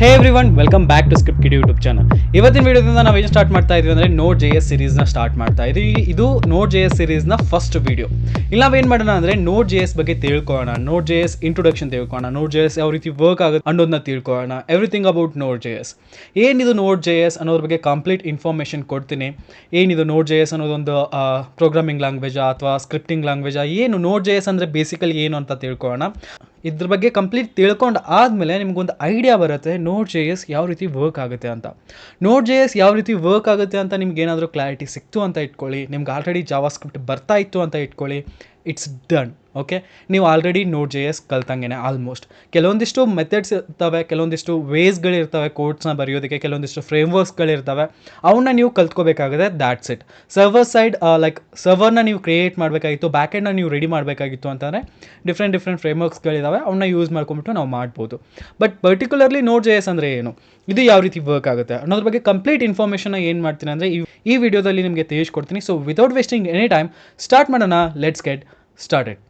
Hey everyone welcome back to script kiddie YouTube channel ಇವತ್ತಿನ ವಿಡಿಯೋದಿಂದ ನಾವು ಏನು ಸ್ಟಾರ್ಟ್ ಮಾಡ್ತಾ ಇದ್ವಿ ಅಂದರೆ ನೋಟ್ ಜೆ ಎಸ್ ಸೀರೀಸ್ನ ಸ್ಟಾರ್ಟ್ ಮಾಡ್ತಾ ಇದ್ವಿ. ಇದು ನೋಟ್ ಜೆ ಎಸ್ ಸೀರೀಸ್ನ ಫಸ್ಟ್ ವಿಡಿಯೋ ಇಲ್ಲ ನಾವೇನು ಮಾಡೋಣ ಅಂದರೆ ನೋಟ್ ಜೆ ಎಸ್ ಬಗ್ಗೆ ತಿಳ್ಕೊಳ್ಳೋಣ ನೋಟ್ ಜೆ ಎಸ್ ಇಂಟ್ರೊಡಕ್ಷನ್ ತಿಳ್ಕೊಳ್ಳೋಣ ನೋಟ್ ಜೆ ಎಸ್ ಯಾವ ರೀತಿ ವರ್ಕ್ ಆಗುತ್ತೆ ಅನ್ನೋದನ್ನ ತಿಳ್ಕೊಳ್ಳೋಣ everything about node J S ಏನಿದು ನೋಟ್ ಜೆ ಎಸ್ ಅನ್ನೋದ್ರ ಬಗ್ಗೆ ಕಂಪ್ಲೀಟ್ ಇನ್ಫಾರ್ಮೇಷನ್ ಕೊಡ್ತೀನಿ. ಏನಿದು ನೋಟ್ ಜೆ ಎಸ್ ಅನ್ನೋದೊಂದು ಪ್ರೋಗ್ರಾಮಿಂಗ್ ಲ್ಯಾಂಗ್ವೇಜಾ ಅಥವಾ ಸ್ಕ್ರಿಪ್ಟಿಂಗ್ ಲ್ಯಾಂಗ್ವೇಜಾ ಏನು ನೋಟ್ ಜೆ ಎಸ್ ಅಂದರೆ ಬೇಸಿಕಲಿ ಏನು ಅಂತ ತಿಳ್ಕೊಳ್ಳೋಣ. ಇದ್ರ ಬಗ್ಗೆ ಕಂಪ್ಲೀಟ್ ತಿಳ್ಕೊಂಡು ಆದಮೇಲೆ ನಿಮಗೊಂದು ಐಡಿಯಾ ಬರುತ್ತೆ ನೋಡ್ ಜೆ ಎಸ್ ಯಾವ ರೀತಿ ವರ್ಕ್ ಆಗುತ್ತೆ ಅಂತ. ನೋಡ್ ಜೆ ಎಸ್ ಯಾವ ರೀತಿ ವರ್ಕ್ ಆಗುತ್ತೆ ಅಂತ ನಿಮ್ಗೆ ಏನಾದರೂ ಕ್ಲಾರಿಟಿ ಸಿಕ್ತು ಅಂತ ಇಟ್ಕೊಳ್ಳಿ, ನಿಮ್ಗೆ ಆಲ್ರೆಡಿ ಜಾವಾ ಸ್ಕ್ರಿಪ್ಟ್ ಬರ್ತಾ ಇತ್ತು ಅಂತ ಇಟ್ಕೊಳ್ಳಿ ಇಟ್ಸ್ ಡನ್ ಓಕೆ ನೀವು ಆಲ್ರೆಡಿ ನೋಡ್ ಜೆ ಎಸ್ ಕಲ್ತಂಗೆ ಆಲ್ಮೋಸ್ಟ್ ಕೆಲವೊಂದಿಷ್ಟು ಮೆಥಡ್ಸ್ ಇರ್ತವೆ, ಕೆಲವೊಂದಿಷ್ಟು ವೇಸ್ಗಳಿರ್ತವೆ ಕೋಡ್ಸ್ನ ಬರೆಯೋದಕ್ಕೆ, ಕೆಲವೊಂದಿಷ್ಟು ಫ್ರೇಮ್ವರ್ಕ್ಸ್ಗಳಿರ್ತವೆ ಅವನ್ನ ನೀವು ಕಲ್ತ್ಕೋಬೇಕಾಗುತ್ತೆ that's it server side like ಸರ್ವರ್ನ ನೀವು ಕ್ರಿಯೇಟ್ ಮಾಡಬೇಕಾಗಿತ್ತು ಬ್ಯಾಕೆಂಡ್ನ ನೀವು ರೆಡಿ ಮಾಡಬೇಕಾಗಿತ್ತು ಅಂತಂದರೆ ಡಿಫ್ರೆಂಟ್ ಡಿಫ್ರೆಂಟ್ ಫ್ರೇಮ್ವರ್ಕ್ಸ್ಗಳಿದ್ದಾವೆ ಅವನ್ನ ಯೂಸ್ ಮಾಡ್ಕೊಂಬಿಟ್ಟು ನಾವು ಮಾಡ್ಬೋದು. But particularly Node J S ಅಂದರೆ ಏನು? ಇದು ಯಾವ ರೀತಿ ವರ್ಕ್ ಆಗುತ್ತೆ? ಅನ್ನೋದ್ರ ಬಗ್ಗೆ ಕಂಪ್ಲೀಟ್ ಇನ್ಫಾರ್ಮೇಷನ್ ಏನು ಮಾಡ್ತೀನಿ ಅಂದರೆ ಈ ಈ ವಿಡಿಯೋದಲ್ಲಿ ನಿಮಗೆ ತಿಳಿಸ್ಕೊಡ್ತೀನಿ. So without wasting any time start ಮಾಡೋಣ. Let's get started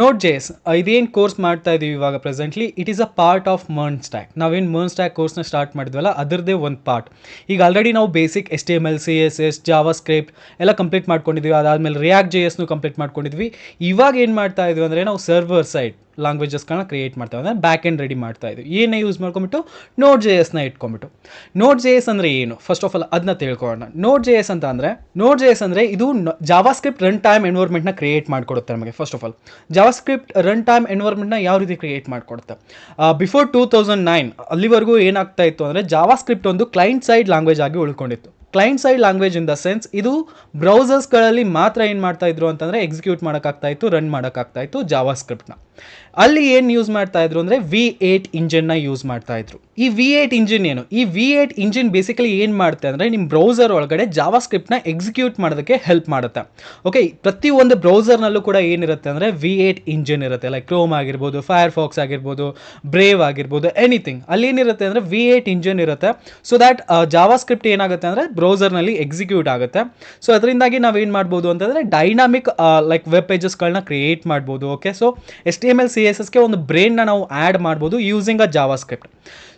Node JS ಇದೇನು ಕೋರ್ಸ್ ಮಾಡ್ತಾ ಇದೀವಿ ಇವಾಗ presently it is a part of MERN stack ನಾವೇನು ಮರ್ನ್ ಸ್ಟ್ಯಾಕ್ ಕೋರ್ಸ್ನ ಸ್ಟಾರ್ಟ್ ಮಾಡಿದ್ವಲ್ಲ ಅದರದೇ ಒಂದು ಪಾರ್ಟ್ ಈಗ ಆಲ್ರೆಡಿ ನಾವು basic H T M L C S S JavaScript ಎಲ್ಲ ಕಂಪ್ಲೀಟ್ ಮಾಡ್ಕೊಂಡಿದ್ವಿ. ಅದಾದಮೇಲೆ ರಿಯಾಕ್ಟ್ ಜೆ ಎಸ್ನು ಕಂಪ್ಲೀಟ್ ಮಾಡ್ಕೊಂಡಿದ್ವಿ. ಇವಾಗ ಏನು ಮಾಡ್ತಾ ಇದ್ವಿ ಅಂದರೆ ನಾವು ಸರ್ವರ್ ಸೈಡ್ ಲ್ಯಾಂಗ್ವೇಜಸ್ಗಳನ್ನ ಕ್ರಿಯೇಟ್ ಮಾಡ್ತಾ ಅಂದರೆ ಬ್ಯಾಕ್ ಎಂಡ್ ರೆಡಿ ಮಾಡ್ತಾ ಇದ್ವಿ. ಏನೇ ಯೂಸ್ ಮಾಡ್ಕೊಂಬಿಟ್ಟು ನೋಟ್ ಜೆ ಎಸ್ನ ಇಟ್ಕೊಂಬಿಟ್ಟು ನೋಟ್ ಜೆ ಎಸ್ ಅಂದರೆ ಏನು? ಫಸ್ಟ್ ಆಫ್ ಆಲ್ ಅದನ್ನ ತಿಳ್ಕೊಳ್ಳೋಣ. ನೋಟ್ ಜೆ ಎಸ್ ಅಂತ ಅಂದರೆ ನೋಟ್ ಜೆ ಎಸ್ ಅಂದರೆ ಇದು ಜಾವಾ ಸ್ಕ್ರಿಪ್ಟ್ ರನ್ ಟೈಮ್ ಎನ್ವೈರ್ಮೆಂಟ್ನ ಕ್ರಿಯೇಟ್ ಮಾಡಿಕೊಡುತ್ತೆ ನಮಗೆ first of all JavaScript run time ಎನ್ವೈರ್ಮೆಂಟ್ನ ಯಾವ ರೀತಿ ಕ್ರಿಯೇಟ್ ಮಾಡಿಕೊಡುತ್ತೆ? ಬಿಫೋರ್ ಟೂ ತೌಸಂಡ್ ನೈನ್ ಅಲ್ಲಿವರೆಗೂ ಏನಾಗ್ತಾ ಇತ್ತು ಅಂದರೆ ಜಾವಾಸ್ಕ್ರಿಪ್ಟ್ ಒಂದು ಕ್ಲೈಂಟ್ ಸೈಡ್ ಲ್ಯಾಂಗ್ವೇಜ್ ಆಗಿ ಉಳ್ಕೊಂಡಿತ್ತು. Client side language in the sense ಇದು ಬ್ರೌಸರ್ಸ್ಗಳಲ್ಲಿ ಮಾತ್ರ ಏನು ಮಾಡ್ತಾ ಇದ್ರು ಅಂತಂದರೆ ಎಕ್ಸಿಕ್ಯೂಟ್ ಮಾಡೋಕ್ಕಾಗ್ತಾ ಇತ್ತು, ರನ್ ಮಾಡೋಕ್ಕಾಗ್ತಾ ಇತ್ತು ಜಾವಾ ಸ್ಕ್ರಿಪ್ಟ್ನ ಅಲ್ಲಿ ಏನು ಯೂಸ್ ಮಾಡ್ತಾ ಇದ್ರು ಅಂದರೆ ವಿ ಏಟ್ ಇಂಜಿನ್ನ ಯೂಸ್ ಮಾಡ್ತಾ ಇದ್ರು. ಈ ವಿ ಏಟ್ ಇಂಜಿನ್ ಏನು? ಈ ವಿ ಏಟ್ ಇಂಜಿನ್ ಬೇಸಿಕಲಿ ಏನು ಮಾಡುತ್ತೆ ಅಂದರೆ ನಿಮ್ಮ ಬ್ರೌಸರ್ ಒಳಗಡೆ ಜಾವಾ ಸ್ಕ್ರಿಪ್ಟ್ನ ಎಕ್ಸಿಕ್ಯೂಟ್ ಮಾಡೋದಕ್ಕೆ ಹೆಲ್ಪ್ ಮಾಡುತ್ತೆ. ಓಕೆ ಪ್ರತಿಯೊಂದು ಬ್ರೌಸರ್ನಲ್ಲೂ ಕೂಡ ಏನಿರುತ್ತೆ ಅಂದರೆ ವಿ ಏಟ್ ಇಂಜಿನ್ ಇರುತ್ತೆ. ಲೈಕ್ ಕ್ರೋಮ್ ಆಗಿರ್ಬೋದು ಫೈರ್ ಫಾಕ್ಸ್ ಆಗಿರ್ಬೋದು ಬ್ರೇವ್ ಆಗಿರ್ಬೋದು ಎನಿಥಿಂಗ್ ಅಲ್ಲಿ ಏನಿರುತ್ತೆ ಅಂದರೆ ವಿ ಏಟ್ ಇಂಜಿನ್ ಇರುತ್ತೆ. ಸೊ ದ್ಯಾಟ್ ಜಾವಾ ಸ್ಕ್ರಿಪ್ಟ್ ಏನಾಗುತ್ತೆ ಅಂದರೆ ಬ್ರೌಸರ್ನಲ್ಲಿ ಎಕ್ಸಿಕ್ಯೂಟ್ ಆಗುತ್ತೆ. ಸೊ ಅದರಿಂದಾಗಿ ನಾವೇನು ಮಾಡ್ಬೋದು ಅಂತಂದರೆ ಡೈನಾಮಿಕ್ ಲೈಕ್ ವೆಬ್ ಪೇಜಸ್ಗಳನ್ನ ಕ್ರಿಯೇಟ್ ಮಾಡ್ಬೋದು. Okay so S T M L C S ಎಸ್ಗೆ ಒಂದು ಬ್ರೇನ್ನ ನಾವು ಆ್ಯಡ್ ಮಾಡ್ಬೋದು ಯೂಸಿಂಗ್ ಅ ಜಾವಾ ಸ್ಕ್ರಿಪ್ಟ್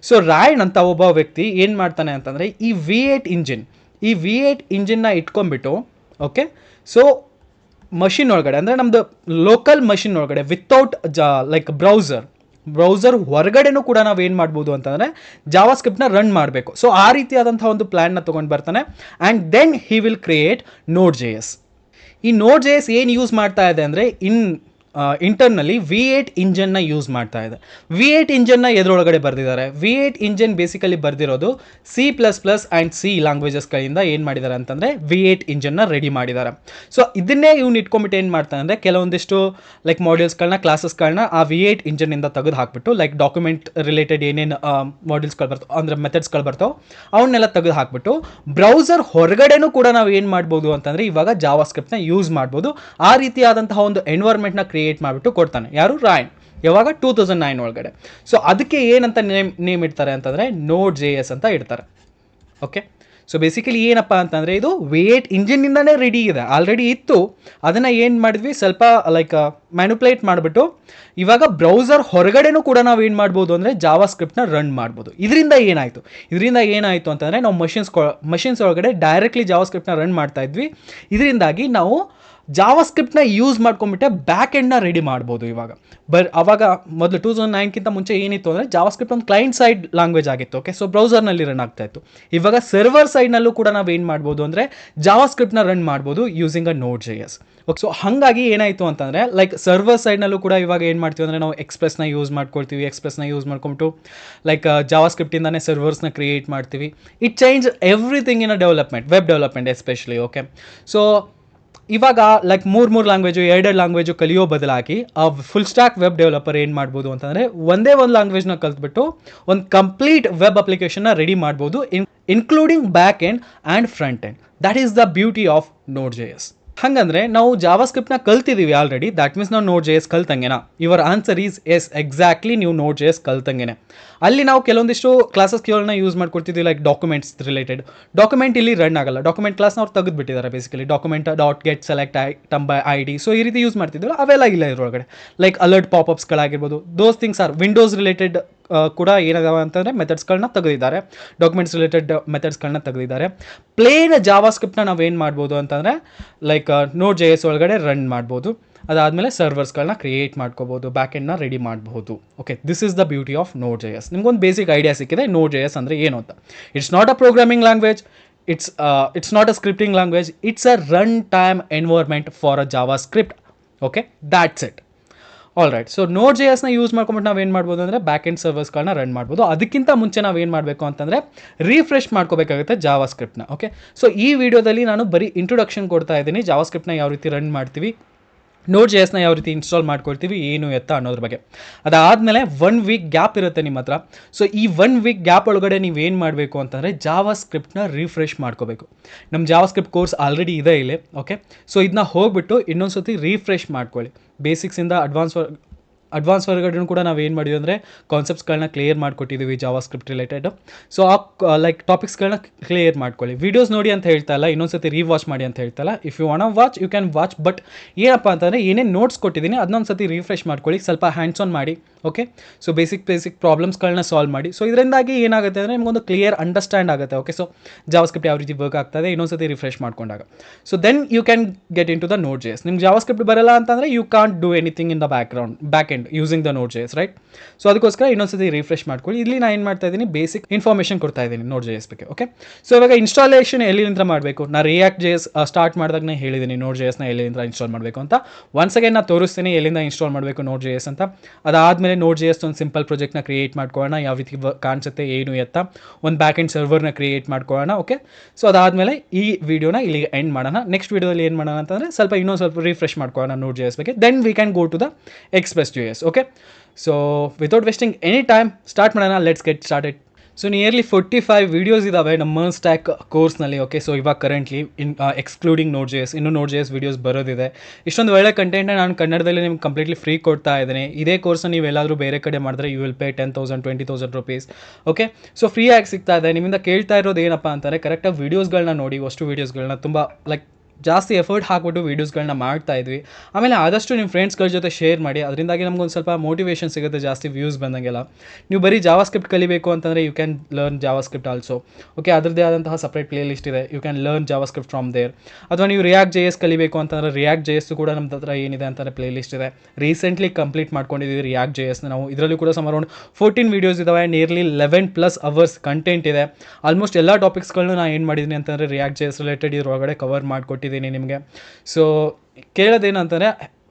ಸೊ ರಾಯಣ್ ಅಂತ ಒಬ್ಬ ವ್ಯಕ್ತಿ ಏನು ಮಾಡ್ತಾನೆ ಅಂತಂದರೆ ಈ ವಿ ಏಟ್ ಇಂಜಿನ್ ಈ ವಿ ಏಟ್ ಇಂಜಿನ್ನ ಇಟ್ಕೊಂಡ್ಬಿಟ್ಟು ಓಕೆ ಸೊ ಮಷಿನ್ ಒಳಗಡೆ, ಅಂದರೆ ನಮ್ಮದು ಲೋಕಲ್ ಮಷಿನ್ ಒಳಗಡೆ ವಿತೌಟ್ ಜಾ ಲೈಕ್ ಬ್ರೌಸರ್ ಬ್ರೌಸರ್ ಹೊರಗಡೆನೂ ಕೂಡ ನಾವು ಏನು ಮಾಡ್ಬೋದು ಅಂತಂದರೆ ಜಾವಾ ಸ್ಕ್ರಿಪ್ಟ್ನ ರನ್ ಮಾಡಬೇಕು. ಸೊ ಆ ರೀತಿಯಾದಂಥ ಒಂದು ಪ್ಲ್ಯಾನ್ನ ತೊಗೊಂಡು ಬರ್ತಾನೆ and then he will create node J S ಈ ನೋಡ್ ಜೆ ಎಸ್ ಏನು ಯೂಸ್ ಮಾಡ್ತಾ ಇದೆ ಅಂದರೆ ಇನ್ ಇಂಟರ್ನಲ್ಲಿ ವಿ ಏಟ್ ಇಂಜನ್ನ ಯೂಸ್ ಮಾಡ್ತಾ ಇದೆ. ವಿ ಏಟ್ ಇಂಜನ್ನ ಎದುರೊಳಗಡೆ ಬರೆದಿದ್ದಾರೆ. V eight engine basically ಬರೆದಿರೋದು C plus plus and C ಲ್ಯಾಂಗ್ವೇಜಸ್ಗಳಿಂದ ಏನು ಮಾಡಿದ್ದಾರೆ ಅಂತಂದರೆ ವಿ ಏಟ್ ಇಂಜನ್ನ ರೆಡಿ ಮಾಡಿದ್ದಾರೆ. ಸೊ ಇದನ್ನೇ ಇವ್ನು ಇಟ್ಕೊಂಬಿಟ್ಟು ಏನು ಮಾಡ್ತಾನೆ ಅಂದರೆ ಕೆಲವೊಂದಿಷ್ಟು ಲೈಕ್ ಮಾಡ್ಯೂಲ್ಸ್ಗಳನ್ನ ಕ್ಲಾಸಸ್ಗಳನ್ನ ಆ ವಿ ಏಟ್ ಇಂಜನ್ನಿಂದ ತೆಗೆದು ಹಾಕ್ಬಿಟ್ಟು ಲೈಕ್ ಡಾಕ್ಯುಮೆಂಟ್ ರಿಲೇಟೆಡ್ ಏನೇನು ಮಾಡ್ಯೂಲ್ಸ್ಗಳು ಬರ್ತವೆ, ಅಂದರೆ ಮೆಥಡ್ಸ್ಗಳು ಬರ್ತಾವೆ ಅವನ್ನೆಲ್ಲ ತೆಗೆದು ಹಾಕ್ಬಿಟ್ಟು ಬ್ರೌಸರ್ ಹೊರಗಡೆನೂ ಕೂಡ ನಾವು ಏನು ಮಾಡ್ಬೋದು ಅಂತಂದರೆ ಇವಾಗ ಜಾವಾ ಸ್ಕ್ರಿಪ್ಟ್ನ ಯೂಸ್ ಮಾಡ್ಬೋದು. ಆ ರೀತಿಯಾದಂತಹ ಒಂದು ಎನ್ವೈರ್ಮೆಂಟ್ನ ಕ್ರಿಯೇಟ್ ಮಾಡಿಬಿಟ್ಟು ಕೊಡ್ತಾನೆ. ಯಾರು? ರಾಯನ್. ಯಾವಾಗ? ಟೂ ತೌಸಂಡ್ ನೈನ್ ಒಳಗಡೆ. ಸೊ ಅದಕ್ಕೆ ಏನಂತ ನೇಮ್ ನೇಮ್ ಇಡ್ತಾರೆ ಅಂತಂದರೆ ನೋಡ್ ಜೆ ಎಸ್ ಅಂತ ಇಡ್ತಾರೆ. ಓಕೆ ಸೊ ಬೇಸಿಕಲಿ ಏನಪ್ಪ ಅಂತಂದರೆ ಇದು ವೇಟ್ ಇಂಜಿನ್ನಿಂದನೇ ರೆಡಿ ಇದೆ. ಆಲ್ರೆಡಿ ಇತ್ತು. ಅದನ್ನು ಏನು ಮಾಡಿದ್ವಿ? ಸ್ವಲ್ಪ ಲೈಕ್ ಮ್ಯಾನುಪ್ಲೇಟ್ ಮಾಡಿಬಿಟ್ಟು ಇವಾಗ ಬ್ರೌಸರ್ ಹೊರಗಡೆನೂ ಕೂಡ ನಾವು ಏನು ಮಾಡ್ಬೋದು ಅಂದರೆ ಜಾವಾ ಸ್ಕ್ರಿಪ್ಟ್ನ ರನ್ ಮಾಡ್ಬೋದು. ಇದರಿಂದ ಏನಾಯಿತು? ಇದರಿಂದ ಏನಾಯಿತು ಅಂತಂದರೆ ನಾವು ಮಷಿನ್ಸ್ ಮಷಿನ್ಸ್ ಒಳಗಡೆ ಡೈರೆಕ್ಟ್ಲಿ ಜಾವಾ ಸ್ಕ್ರಿಪ್ಟ್ನ ರನ್ ಮಾಡ್ತಾ ಇದ್ವಿ. ಇದರಿಂದಾಗಿ ನಾವು ಜಾವಾ ಸ್ಕ್ರಿಪ್ಟ್ನ ಯೂಸ್ ಮಾಡ್ಕೊಂಬಿಟ್ಟೆ ಬ್ಯಾಕ್ ಎಂಡ್ನ ರೆಡಿ ಮಾಡ್ಬೋದು ಇವಾಗ. ಬರ್, ಅವಾಗ ಮೊದಲು ಟೂ ತೌಸಂಡ್ ನೈನ್ಕಿಂತ ಮುಂಚೆ ಏನಿತ್ತು ಅಂದರೆ ಜಾವಾ ಸ್ಕ್ರಿಪ್ಟ್ ಒಂದು ಕ್ಲೈಂಟ್ ಸೈಡ್ ಲ್ಯಾಂಗ್ವೇಜ್ ಆಗಿತ್ತು ಓಕೆ ಸೊ ಬ್ರೌಸರ್ನಲ್ಲಿ ರನ್ ಆಗ್ತಾ ಇತ್ತು. ಇವಾಗ ಸರ್ವರ್ ಸೈಡ್ನಲ್ಲೂ ಕೂಡ ನಾವು ಏನು ಮಾಡ್ಬೋದು ಅಂದರೆ ಜಾವಾ ಸ್ಕ್ರಿಪ್ಟ್ನ ರನ್ ಮಾಡ್ಬೋದು using a Node J S okay so ಹಾಗಾಗಿ ಏನಾಯಿತು ಅಂತಂದರೆ ಲೈಕ್ ಸರ್ವರ್ ಸೈಡ್ನಲ್ಲೂ ಕೂಡ ಇವಾಗ ಏನು ಮಾಡ್ತೀವಿ ಅಂದರೆ ನಾವು ಎಕ್ಸ್ಪ್ರೆಸ್ನ ಯೂಸ್ ಮಾಡ್ಕೊಳ್ತೀವಿ ಎಕ್ಸ್ಪ್ರೆಸ್ನ ಯೂಸ್ ಮಾಡ್ಕೊಂಬಿಟ್ಟು ಲೈಕ್ ಜಾವಾ ಸ್ಕ್ರಿಪ್ಟಿಂದನೇ ಸರ್ವರ್ಸ್ನ ಕ್ರಿಯೇಟ್ ಮಾಡ್ತೀವಿ. It change everything in a development web development especially okay so ಇವಾಗ ಲೈಕ್ ಮೂರು ಮೂರು ಲ್ಯಾಂಗ್ವೇಜು ಎರಡೆರಡು ಲ್ಯಾಂಗ್ವೇಜು ಕಲಿಯೋ ಬದಲಾಗಿ ಆ ಫುಲ್ ಸ್ಟಾಕ್ ವೆಬ್ ಡೆವಲಪರ್ ಏನು ಮಾಡ್ಬೋದು ಅಂತಂದರೆ ಒಂದೇ ಒಂದು ಲ್ಯಾಂಗ್ವೇಜ್ನ ಕಲ್ತ್ಬಿಟ್ಟು ಒಂದು ಕಂಪ್ಲೀಟ್ ವೆಬ್ ಅಪ್ಲಿಕೇಶನ್ನ ರೆಡಿ ಮಾಡ್ಬೋದು in including back end and front end that is the beauty of Node J S ಹಾಗಂದ್ರೆ ನಾವು ಜಾವಾ ನ ಕಲ್ತಿದ್ದೀವಿ ಆಲ್ರೆಡಿ ದ್ಯಾಟ್ ಮೀನ್ಸ್ ನಾವು Node S ಕಲ್ತಂಗೆನಾ. Your answer is yes exactly ನೀವು ನೋಡ್ ಜೆ ಎಸ್ ಕಲ್ತಂಗೆನೆ. ಅಲ್ಲಿ ನಾವು ಕೆಲವೊಂದಿಷ್ಟು ಕ್ಲಾಸಸ್ ಕೇಳನ್ನ ಯೂಸ್ ಮಾಡ್ಕೊಡ್ತಿದ್ವಿ ಲೈಕ್ ಡಾಕ್ಯುಮೆಂಟ್ಸ್ ರಿಲೇಟೆಡ್ ಡಾಕ್ಯುಮೆಂಟ್ ಇಲ್ಲಿ ರನ್ ಆಗಲ್ಲ. ಡಾಕ್ಯುಮೆಂಟ್ ಕ್ಲಾಸ್ ಅವ್ರು ತೆಗೆದುಬಿಟ್ಟಿದ್ದಾರೆ basically document dot get select I by I D so ಈ ರೀತಿ ಯೂಸ್ ಮಾಡ್ತಿದ್ವಲ್ಲ, ಅವೆಲ್ಲ ಇಲ್ಲ ಇದ್ರೊಳಗಡೆ. Like alert ಪಾಪಪ್ಸ್ಗಳಾಗಿರ್ಬೋದು those things are windows related ಕೂಡ ಏನಾದವ ಅಂತಂದರೆ ಮೆಥಡ್ಸ್ಗಳನ್ನ ತೆಗೆದಿದ್ದಾರೆ. ಡಾಕ್ಯುಮೆಂಟ್ಸ್ ರಿಲೇಟೆಡ್ ಮೆಥಡ್ಸ್ಗಳನ್ನ ತೆಗೆದಿದ್ದಾರೆ. ಪ್ಲೇನ್ ಜಾವಾ ಸ್ಕ್ರಿಪ್ಟ್ನ ನಾವು ಏನು ಮಾಡ್ಬೋದು ಅಂತಂದರೆ ಲೈಕ್ ನೋಡ್ ಜೆ ಎಸ್ ಒಳಗಡೆ ರನ್ ಮಾಡ್ಬೋದು. ಅದಾದಮೇಲೆ ಸರ್ವರ್ಸ್ಗಳನ್ನ ಕ್ರಿಯೇಟ್ ಮಾಡ್ಕೋಬೋದು ಬ್ಯಾಕ್ ಎಂಡ್ನ ರೆಡಿ ಮಾಡಬಹುದು okay this is the beauty of Node J S ನಿಮ್ಗೊಂದು ಬೇಸಿಕ್ ಐಡಿಯಾ ಸಿಕ್ಕಿದೆ ನೋಡ್ ಜೆ ಎಸ್ ಅಂದರೆ ಏನು ಅಂತ. It's not a programming language it's it's not a scripting language it's a run time environment for a JavaScript okay that's it all right so Node J ಎಸ್ನ use ಮಾಡ್ಕೊಂಬಿಟ್ಟು ನಾವು ಏನು ಮಾಡ್ಬೋದು ಅಂದರೆ ಬ್ಯಾಕ್ ಎಂಡ್ ಸರ್ವರ್ಸ್ಗಳನ್ನ ರನ್ ಮಾಡ್ಬೋದು. ಅದಕ್ಕಿಂತ ಮುಂಚೆ ನಾವು ಏನು ಮಾಡಬೇಕು ಅಂತಂದರೆ ರೀಫ್ರೆಶ್ ಮಾಡ್ಕೋಬೇಕಾಗುತ್ತೆ ಜಾವಾ ಸ್ಕ್ರಿಪ್ಟ್ನ ಓಕೆ ಸೊ ಈ ವಿಡಿಯೋದಲ್ಲಿ ನಾನು ಬರೀ ಇಂಟ್ರೊಡಕ್ಷನ್ ಕೊಡ್ತಾ ಇದ್ದೀನಿ. ಜಾವಾ ಸ್ಕ್ರಿಪ್ಟ್ನ ಯಾವ ರೀತಿ ರನ್ ಮಾಡ್ತೀವಿ? ನೋಟ್ ಜೆ ಎಸ್ನ ಯಾವ ರೀತಿ ಇನ್ಸ್ಟಾಲ್ ಮಾಡ್ಕೊಳ್ತೀವಿ, ಏನು ಎತ್ತ ಅನ್ನೋದ್ರ ಬಗ್ಗೆ. ಅದಾದಮೇಲೆ ಒನ್ ವೀಕ್ ಗ್ಯಾಪ್ ಇರುತ್ತೆ ನಿಮ್ಮ ಹತ್ರ. ಸೊ ಈ ಒನ್ ವೀಕ್ ಗ್ಯಾಪ್ ಒಳಗಡೆ ನೀವು ಏನು ಮಾಡಬೇಕು ಅಂತಂದರೆ ಜಾವ ಸ್ಕ್ರಿಪ್ಟ್ನ ರಿಫ್ರೆಶ್ ಮಾಡ್ಕೋಬೇಕು. ನಮ್ಮ ಜಾವ ಸ್ಕ್ರಿಪ್ಟ್ ಕೋರ್ಸ್ ಆಲ್ರೆಡಿ ಇದೆ ಇಲ್ಲಿ ಓಕೆ ಸೊ ಇದನ್ನ ಹೋಗ್ಬಿಟ್ಟು ಇನ್ನೊಂದು ಸತಿ ರೀಫ್ರೆಶ್ ಮಾಡ್ಕೊಳ್ಳಿ ಬೇಸಿಕ್ಸಿಂದ ಅಡ್ವಾನ್ಸ್ ಅಡ್ವಾನ್ಸ್ ವರ್ಗಡೆ ಕೂಡ ನಾವು ಏನು ಮಾಡಿದ್ವಿ ಅಂದರೆ ಕಾನ್ಸೆಪ್ಟ್ಸ್ಗಳನ್ನ ಕ್ಲಿಯರ್ ಮಾಡಿಕೊಟ್ಟಿದ್ದೀವಿ ಜಾವಾ ಸ್ಕ್ರಿಪ್ಟ್ ರಿಲೇಟೆಡ್ ಸೊ ಆ ಲೈಕ್ ಟಾಪಿಕ್ಸ್ಗಳನ್ನ ಕ್ಲಿಯರ್ ಮಾಡ್ಕೊಳ್ಳಿ. ವೀಡಿಯೋಸ್ ನೋಡಿ ಅಂತ ಹೇಳ್ತಾ ಇಲ್ಲ, ಇನ್ನೊಂದ್ಸತಿ ರೀವಾಚ್ ಮಾಡಿ ಅಂತ ಹೇಳ್ತಾ ಇಲ್ಲ. If you want watch you can watch but ಏನಪ್ಪ ಅಂತಂದರೆ ಏನೇನು ನೋಟ್ಸ್ ಕೊಟ್ಟಿದ್ದೀನಿ ಅದನ್ನೊಂದು ಸತಿ ರಿಫ್ರೆಶ್ ಮಾಡ್ಕೊಳ್ಳಿ. ಸ್ವಲ್ಪ ಹ್ಯಾಂಡ್ಸ್ ಆನ್ ಮಾಡಿ. ಓಕೆ ಸೊ ಬೇಸಿಕ್ ಬೇಸಿಕ್ ಪ್ರಾಬ್ಲಮ್ಸ್ಗಳನ್ನ ಸಾಲ್ವ್ ಮಾಡಿ. ಸೊ ಇದರಿಂದಾಗಿ ಏನಾಗುತ್ತೆ ಅಂದರೆ ನಿಮಗೊಂದು ಕ್ಲಿಯರ್ ಅಂಡರ್ಸ್ಟ್ಯಾಂಡ್ ಆಗುತ್ತೆ. ಓಕೆ ಸೊ ಜಾವಾ ಸ್ಕ್ರಿಪ್ಟ್ ಯಾವ ರೀತಿ ವರ್ಕ್ ಆಗ್ತದೆ, ಇನ್ನೊಂದ್ಸತಿ ರಿಫ್ರೆಶ್ ಮಾಡ್ಕೊಂಡಾಗ. So then you can get in to the Node JS ನಿಮ್ಗೆ ಜಾವಾ ಸ್ಕ್ರಿಪ್ಟ್ ಬರಲ್ಲ ಅಂತಂದರೆ you can't do anything in the background back end using the Node JS right so ಅದಕ್ಕೋಸ್ಕರ ಇನ್ನೊಂದ್ಸತಿ ರಿಫ್ರೆಶ್ ಮಾಡ್ಕೊಳ್ಳಿ. ಇಲ್ಲಿ ನಾನು ಏನು ಮಾಡ್ತಾ ಇದ್ದೀನಿ ಬೇಸಿಕ್ ಇನ್ಫಾರ್ಮೇಷನ್ ಕೊಡ್ತಾ ಇದ್ದೀನಿ ನೋಟ್ ಜೇಸ್ ಬಗ್ಗೆ ಓಕೆ ಸೊ ಇವಾಗ ಇನ್ಸ್ಟಾಲೇಷನ್ ಎಲ್ಲಿಂದ ಮಾಡಬೇಕು? ನಾನು ರಿಯಾಕ್ಟ್ ಜೇಸ್ ಸ್ಟಾರ್ಟ್ ಮಾಡಿದಾಗ ಹೇಳಿದ್ದೀನಿ ನೋಟ್ ಜೇಸ್ನ ಎಲ್ಲಿಂದ ಇನ್ಸ್ಟಾಲ್ ಮಾಡಬೇಕು ಅಂತ. ಒನ್ಸ್ ಅಗೇನ್ ನಾನು ತೋರಿಸ್ತೀನಿ ಎಲ್ಲಿಂದ ಇನ್ಸ್ಟಾಲ್ ಮಾಡಬೇಕು ನೋಟ್ ಜೇಸ್ ಅಂತ. ಅದಾದಮೇಲೆ ನೋಟ್ ಜಿ ಎಸ್ ಒಂದು ಸಿಂಪಲ್ ಪ್ರಾಜೆಕ್ಟ್ನ ಕ್ರಿಯೇಟ್ ಮಾಡ್ಕೊಳ್ಳೋಣ. ಯಾವ ರೀತಿ ಕಾಣಿಸುತ್ತೆ, ಏನು ಎತ್ತ, ಒಂದು ಬ್ಯಾಕ್ ಎಂಡ್ ಸರ್ವರ್ನ ಕ್ರಿಯೇಟ್ ಮಾಡ್ಕೊಳ್ಳೋಣ ಓಕೆ ಸೊ ಅದಾದಮೇಲೆ ಈ ವಿಡಿಯೋನ ಇಲ್ಲಿಗೆ ಎಂಡ್ ಮಾಡೋಣ. ನೆಕ್ಸ್ಟ್ ವಿಡಿಯೋದಲ್ಲಿ ಏನು ಮಾಡೋಣ ಅಂತಂದರೆ ಸ್ವಲ್ಪ ಇನ್ನೊಂದು ಸ್ವಲ್ಪ ರಿಫ್ರೆಶ್ ಮಾಡ್ಕೊಳ್ಳೋಣ ನೋಡ್ ಜಿ ಎಸ್ ಬಗ್ಗೆ. Then we can go to the Express J S okay so without wasting any time start ಮಾಡೋಣ. Let's get started so nearly forty five videos ಇದಾವೆ ನಮ್ಮ ಸ್ಟ್ಯಾಕ್ ಕೋರ್ಸ್ನಲ್ಲಿ ಓಕೆ ಸೊ ಇವಾಗ currently in excluding Node J S ಇನ್ನೂ ನೋಡ್ J S videos ಬರೋದಿದೆ. ಇಷ್ಟೊಂದು ಒಳ್ಳೆ ಕಂಟೆಂಟ್ನ ನಾನು ಕನ್ನಡದಲ್ಲಿ ನಿಮ್ಗೆ ಕಂಪ್ಲೀಟ್ಲಿ ಫ್ರೀ ಕೊಡ್ತಾ ಇದ್ದೀನಿ. ಇದೇ ಕೋರ್ಸ್ನ ನೀವು ಎಲ್ಲಾದರೂ ಬೇರೆ ಕಡೆ ಮಾಡಿದ್ರೆ you will pay ten thousand twenty thousand rupees okay so free ಆಗಿ ಸಿಗ್ತಾ ಇದೆ. ನಿಮ್ಮಿಂದ ಕೇಳ್ತಾ ಇರೋದು ಏನಪ್ಪ ಅಂತಾರೆ ಕರೆಕ್ಟಾಗಿ ವೀಡಿಯೋಸ್ಗಳನ್ನ ನೋಡಿ, ಅಷ್ಟು ವೀಡಿಯೋಸ್ಗಳನ್ನ ತುಂಬ ಲೈಕ್ ಜಾಸ್ತಿ ಎಫರ್ಟ್ ಹಾಕ್ಬಿಟ್ಟು ವೀಡಿಯೋಸ್ಗಳನ್ನ ಮಾಡ್ತಾ ಇದ್ವಿ. ಆಮೇಲೆ ಆದಷ್ಟು ನಿಮ್ಮ ಫ್ರೆಂಡ್ಸ್ಗಳ ಜೊತೆ ಶೇರ್ ಮಾಡಿ, ಅದರಿಂದಾಗಿ ನಮ್ಗೊಂದು ಸ್ವಲ್ಪ ಮೋಟಿವೇಶನ್ ಸಿಗುತ್ತೆ, ಜಾಸ್ತಿ ವ್ಯೂಸ್ ಬಂದಂಗೆಲ್ಲ. ನೀವು ಬರೀ ಜಾವಾ ಸ್ಕ್ರಿಪ್ಟ್ ಕಲಿಬೇಕು ಅಂತಂದರೆ you can learn JavaScript also okay ಅದರದ್ದೇ ಆದಂತಹ ಸಪ್ರೇಟ್ ಪ್ಲೇ ಲಿಸ್ಟ್ ಇದೆ. You can learn JavaScript from there ಅಥವಾ ನೀವು ರಿಯಾಕ್ಟ್ ಜೆ ಎಸ್ ಕಲಿಬೇಕು ಅಂತಂದರೆ ರಿಯಾಕ್ಟ್ ಜೆ ಎಸ್ ಕೂಡ ನಮ್ಮ ಹತ್ರ ಏನಿದೆ ಅಂತಂದರೆ ಪ್ಲೇ ಲಿಸ್ಟ್ ಇದೆ. ರೀಸೆಂಟ್ಲಿ ಕಂಪ್ಲೀಟ್ ಮಾಡ್ಕೊಂಡಿದ್ದೀವಿ ರಿಯಾಕ್ಟ್ ಜೆ ಎಸ್ ನಾವು. ಇದರಲ್ಲೂ ಕೂಡ ಸುಮಾರು ಅರೌಂಡ್ ಫೋರ್ಟೀನ್ ವೀಡಿಯೋಸ್ ಇದಾವೆ. Nearly eleven plus hours content ಇದೆ. ಆಲ್ಮೋಸ್ಟ್ ಎಲ್ಲ ಟಾಪಿಕ್ಸ್ಗಳನ್ನ ನಾನು ಏನು ಮಾಡಿದ್ದೀನಿ ಅಂತಂದರೆ ರಿಯಾಕ್ಟ್ ಜೆ ಎಸ್ ರಿಲೇಟೆಡ್ ಇದ್ರೊಳಗಡೆ ಕವರ್ ಮಾಡಿಕೊಟ್ಟಿದ್ದೀನಿ ನಿಮಗೆ. ಸೊ ಕೇಳೋದೇನಂತಂದರೆ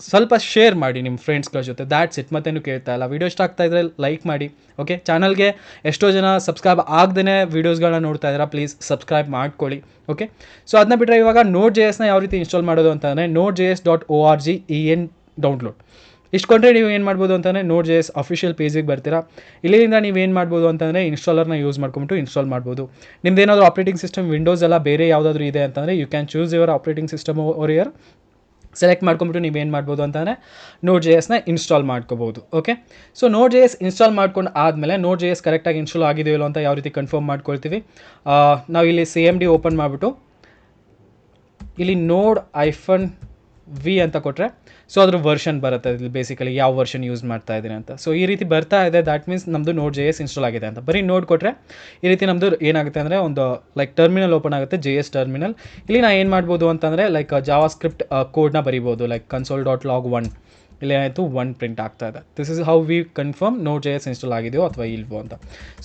ಸ್ವಲ್ಪ ಶೇರ್ ಮಾಡಿ ನಿಮ್ಮ ಫ್ರೆಂಡ್ಸ್ಗಳ ಜೊತೆ. ದ್ಯಾಟ್ಸ್ ಇಟ್ ಮತ್ತೇನು ಕೇಳ್ತಾ ಇಲ್ಲ. ವೀಡಿಯೋ ಇಷ್ಟ ಆಗ್ತಾ ಇದ್ರೆ ಲೈಕ್ ಮಾಡಿ. ಓಕೆ ಚಾನಲ್ಗೆ ಎಷ್ಟೋ ಜನ ಸಬ್ಸ್ಕ್ರೈಬ್ ಆಗದೇ ವೀಡಿಯೋಸ್ಗಳನ್ನ ನೋಡ್ತಾ ಇದ್ದೀರಾ. ಪ್ಲೀಸ್ ಸಬ್ಸ್ಕ್ರೈಬ್ ಮಾಡ್ಕೊಳ್ಳಿ. ಓಕೆ ಸೊ ಅದನ್ನ ಬಿಟ್ಟರೆ ಇವಾಗ ನೋಟ್ ಜೆ ಎಸ್ನ ಯಾವ ರೀತಿ ಇನ್ಸ್ಟಾಲ್ ಮಾಡೋದು ಅಂತಂದರೆ Node J S dot O R G E N download ಇಷ್ಟು ಕೊಟ್ಟರೆ ನೀವು ಏನು ಮಾಡ್ಬೋದು ಅಂತಂದರೆ ನೋಡ್ ಜೆ ಎಸ್ ಅಫಿಷಿಯಲ್ ಪೇಜಿಗೆ ಬರ್ತೀರಾ. ಇಲ್ಲಿಂದ ನೀವು ಏನು ಮಾಡ್ಬೋದು ಅಂತಂದರೆ ಇನ್ಸ್ಟಾಲರ್ನ ಯೂಸ್ ಮಾಡ್ಕೊಂಬಿಟ್ಟು ಇನ್ಸ್ಟಾಲ್ ಮಾಡ್ಬೋದು. ನಿಮ್ದು ಏನಾದರೂ ಆಪ್ರೇಟಿಂಗ್ ಸಿಸ್ಟಮ್ ವಿಂಡೋಸ್ ಎಲ್ಲ ಬೇರೆ ಯಾವುದಾದ್ರೂ ಇದೆ ಅಂತಂದರೆ you can choose your operating system or year select ಮಾಡ್ಕೊಂಬಿಟ್ಟು ಏನು ಮಾಡ್ಬೋದು ಅಂತಂದರೆ ನೋಡ್ ಜೆ ಎಸ್ನ ಇನ್ಸ್ಟಾಲ್ ಮಾಡ್ಕೋಬೋದು okay so Node J S install ಮಾಡ್ಕೊಂಡು ಆದಮೇಲೆ ನೋಡ್ ಜೆ ಎಸ್ ಕರೆಕ್ಟಾಗಿ ಇನ್ಸ್ಟಾಲ್ ಆಗಿದೆಯೋ ಅಂತ ಯಾವ ರೀತಿ ಕನ್ಫರ್ಮ್ ಮಾಡ್ಕೊಳ್ತೀವಿ. ನಾವು ಇಲ್ಲಿ ಸಿ ಎಂ ಡಿ ಓಪನ್ ಮಾಡಿಬಿಟ್ಟು ಇಲ್ಲಿ ನೋಡ್ ಐಫನ್ ವಿ ಅಂತ ಕೊಟ್ಟರೆ ಸೊ ಅದ್ರ ವರ್ಷನ್ ಬರುತ್ತೆ ಇಲ್ಲಿ ಬೇಸಿಕಲಿ ಯಾವ ವರ್ಷನ್ ಯೂಸ್ ಮಾಡ್ತಾ ಇದ್ದೀನಿ ಅಂತ. ಸೊ ಈ ರೀತಿ ಬರ್ತಾ ಇದೆ ದ್ಯಾಟ್ ಮೀನ್ಸ್ ನಮ್ಮದು ನೋಡ್ ಜೆ ಎಸ್ ಇನ್ಸ್ಟಾಲ್ ಆಗಿದೆ ಅಂತ. ಬರೀ ನೋಡ್ ಕೊಟ್ಟರೆ ಈ ರೀತಿ ನಮ್ಮದು ಏನಾಗುತ್ತೆ ಅಂದರೆ ಒಂದು ಲೈಕ್ ಟರ್ಮಿನಲ್ ಓಪನ್ ಆಗುತ್ತೆ ಜೆ ಎಸ್ ಟರ್ಮಿನಲ್ ಇಲ್ಲಿ ನಾ ಏನು ಮಾಡ್ಬೋದು ಅಂತಂದರೆ ಲೈಕ್ ಜಾವಾ ಸ್ಕ್ರಿಪ್ಟ್ ಕೋಡ್ನ ಬರಿಬೋದು like console dot log one ಇಲ್ಲಿ ಏನಾಯಿತು? ಒನ್ ಪ್ರಿಂಟ್ ಆಗ್ತಾ ಇದೆ. This is how we confirm Node J S install ಆಗಿದೆಯೋ ಅಥವಾ ಇಲ್ವೋ ಅಂತ.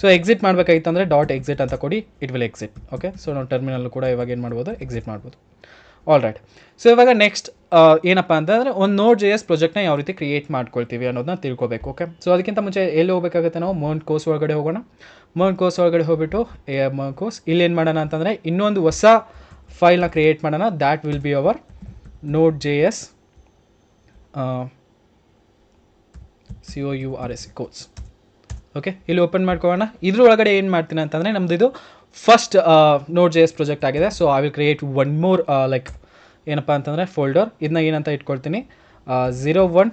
ಸೊ ಎಕ್ಸಿಟ್ ಮಾಡಬೇಕಾಗಿತ್ತು ಅಂದರೆ ಡಾಟ್ ಎಕ್ಸಿಟ್ ಅಂತ ಕೊಡಿ it will exit okay so ನಾವು ಟರ್ಮಿನಲ್ ಕೂಡ ಇವಾಗ ಏನು ಮಾಡ್ಬೋದು? ಎಕ್ಸಿಟ್ ಮಾಡ್ಬೋದು. ಆಲ್ ರೈಟ್ ಸೊ ಇವಾಗ ನೆಕ್ಸ್ಟ್ ಏನಪ್ಪ ಅಂತಂದರೆ ಒಂದು ನೋಡ್ ಜೆ ಎಸ್ ಪ್ರಾಜೆಕ್ಟ್ನ ಯಾವ ರೀತಿ ಕ್ರಿಯೇಟ್ ಮಾಡ್ಕೊಳ್ತೀವಿ ಅನ್ನೋದನ್ನ ತಿಳ್ಕೊಬೇಕು ಓಕೆ ಸೊ ಅದಕ್ಕಿಂತ ಮುಂಚೆ ಎಲ್ಲಿ ಹೋಗಬೇಕಾಗುತ್ತೆ ನಾವು? ಮೌನ್ ಕೋರ್ಸ್ ಒಳಗಡೆ ಹೋಗೋಣ. ಮೌನ್ ಕೋರ್ಸ್ ಒಳಗಡೆ ಹೋಗ್ಬಿಟ್ಟು ಎ ಕೋಸ್ ಏನು ಮಾಡೋಣ ಅಂತಂದರೆ ಇನ್ನೊಂದು ಹೊಸ ಫೈಲ್ನ ಕ್ರಿಯೇಟ್ ಮಾಡೋಣ. That will be our Node J S C O U R S course okay ಇಲ್ಲಿ ಓಪನ್ ಮಾಡ್ಕೊಳ್ಳೋಣ. ಇದ್ರ ಒಳಗಡೆ ಏನು ಮಾಡ್ತೀನಿ ಅಂತಂದರೆ ನಮ್ಮದು ಇದು first node J S project ಆಗಿದೆ so I will create one more like ಏನಪ್ಪ ಅಂತಂದರೆ ಫೋಲ್ಡರ್ ಇದನ್ನ ಏನಂತ ಇಟ್ಕೊಳ್ತೀನಿ? Zero one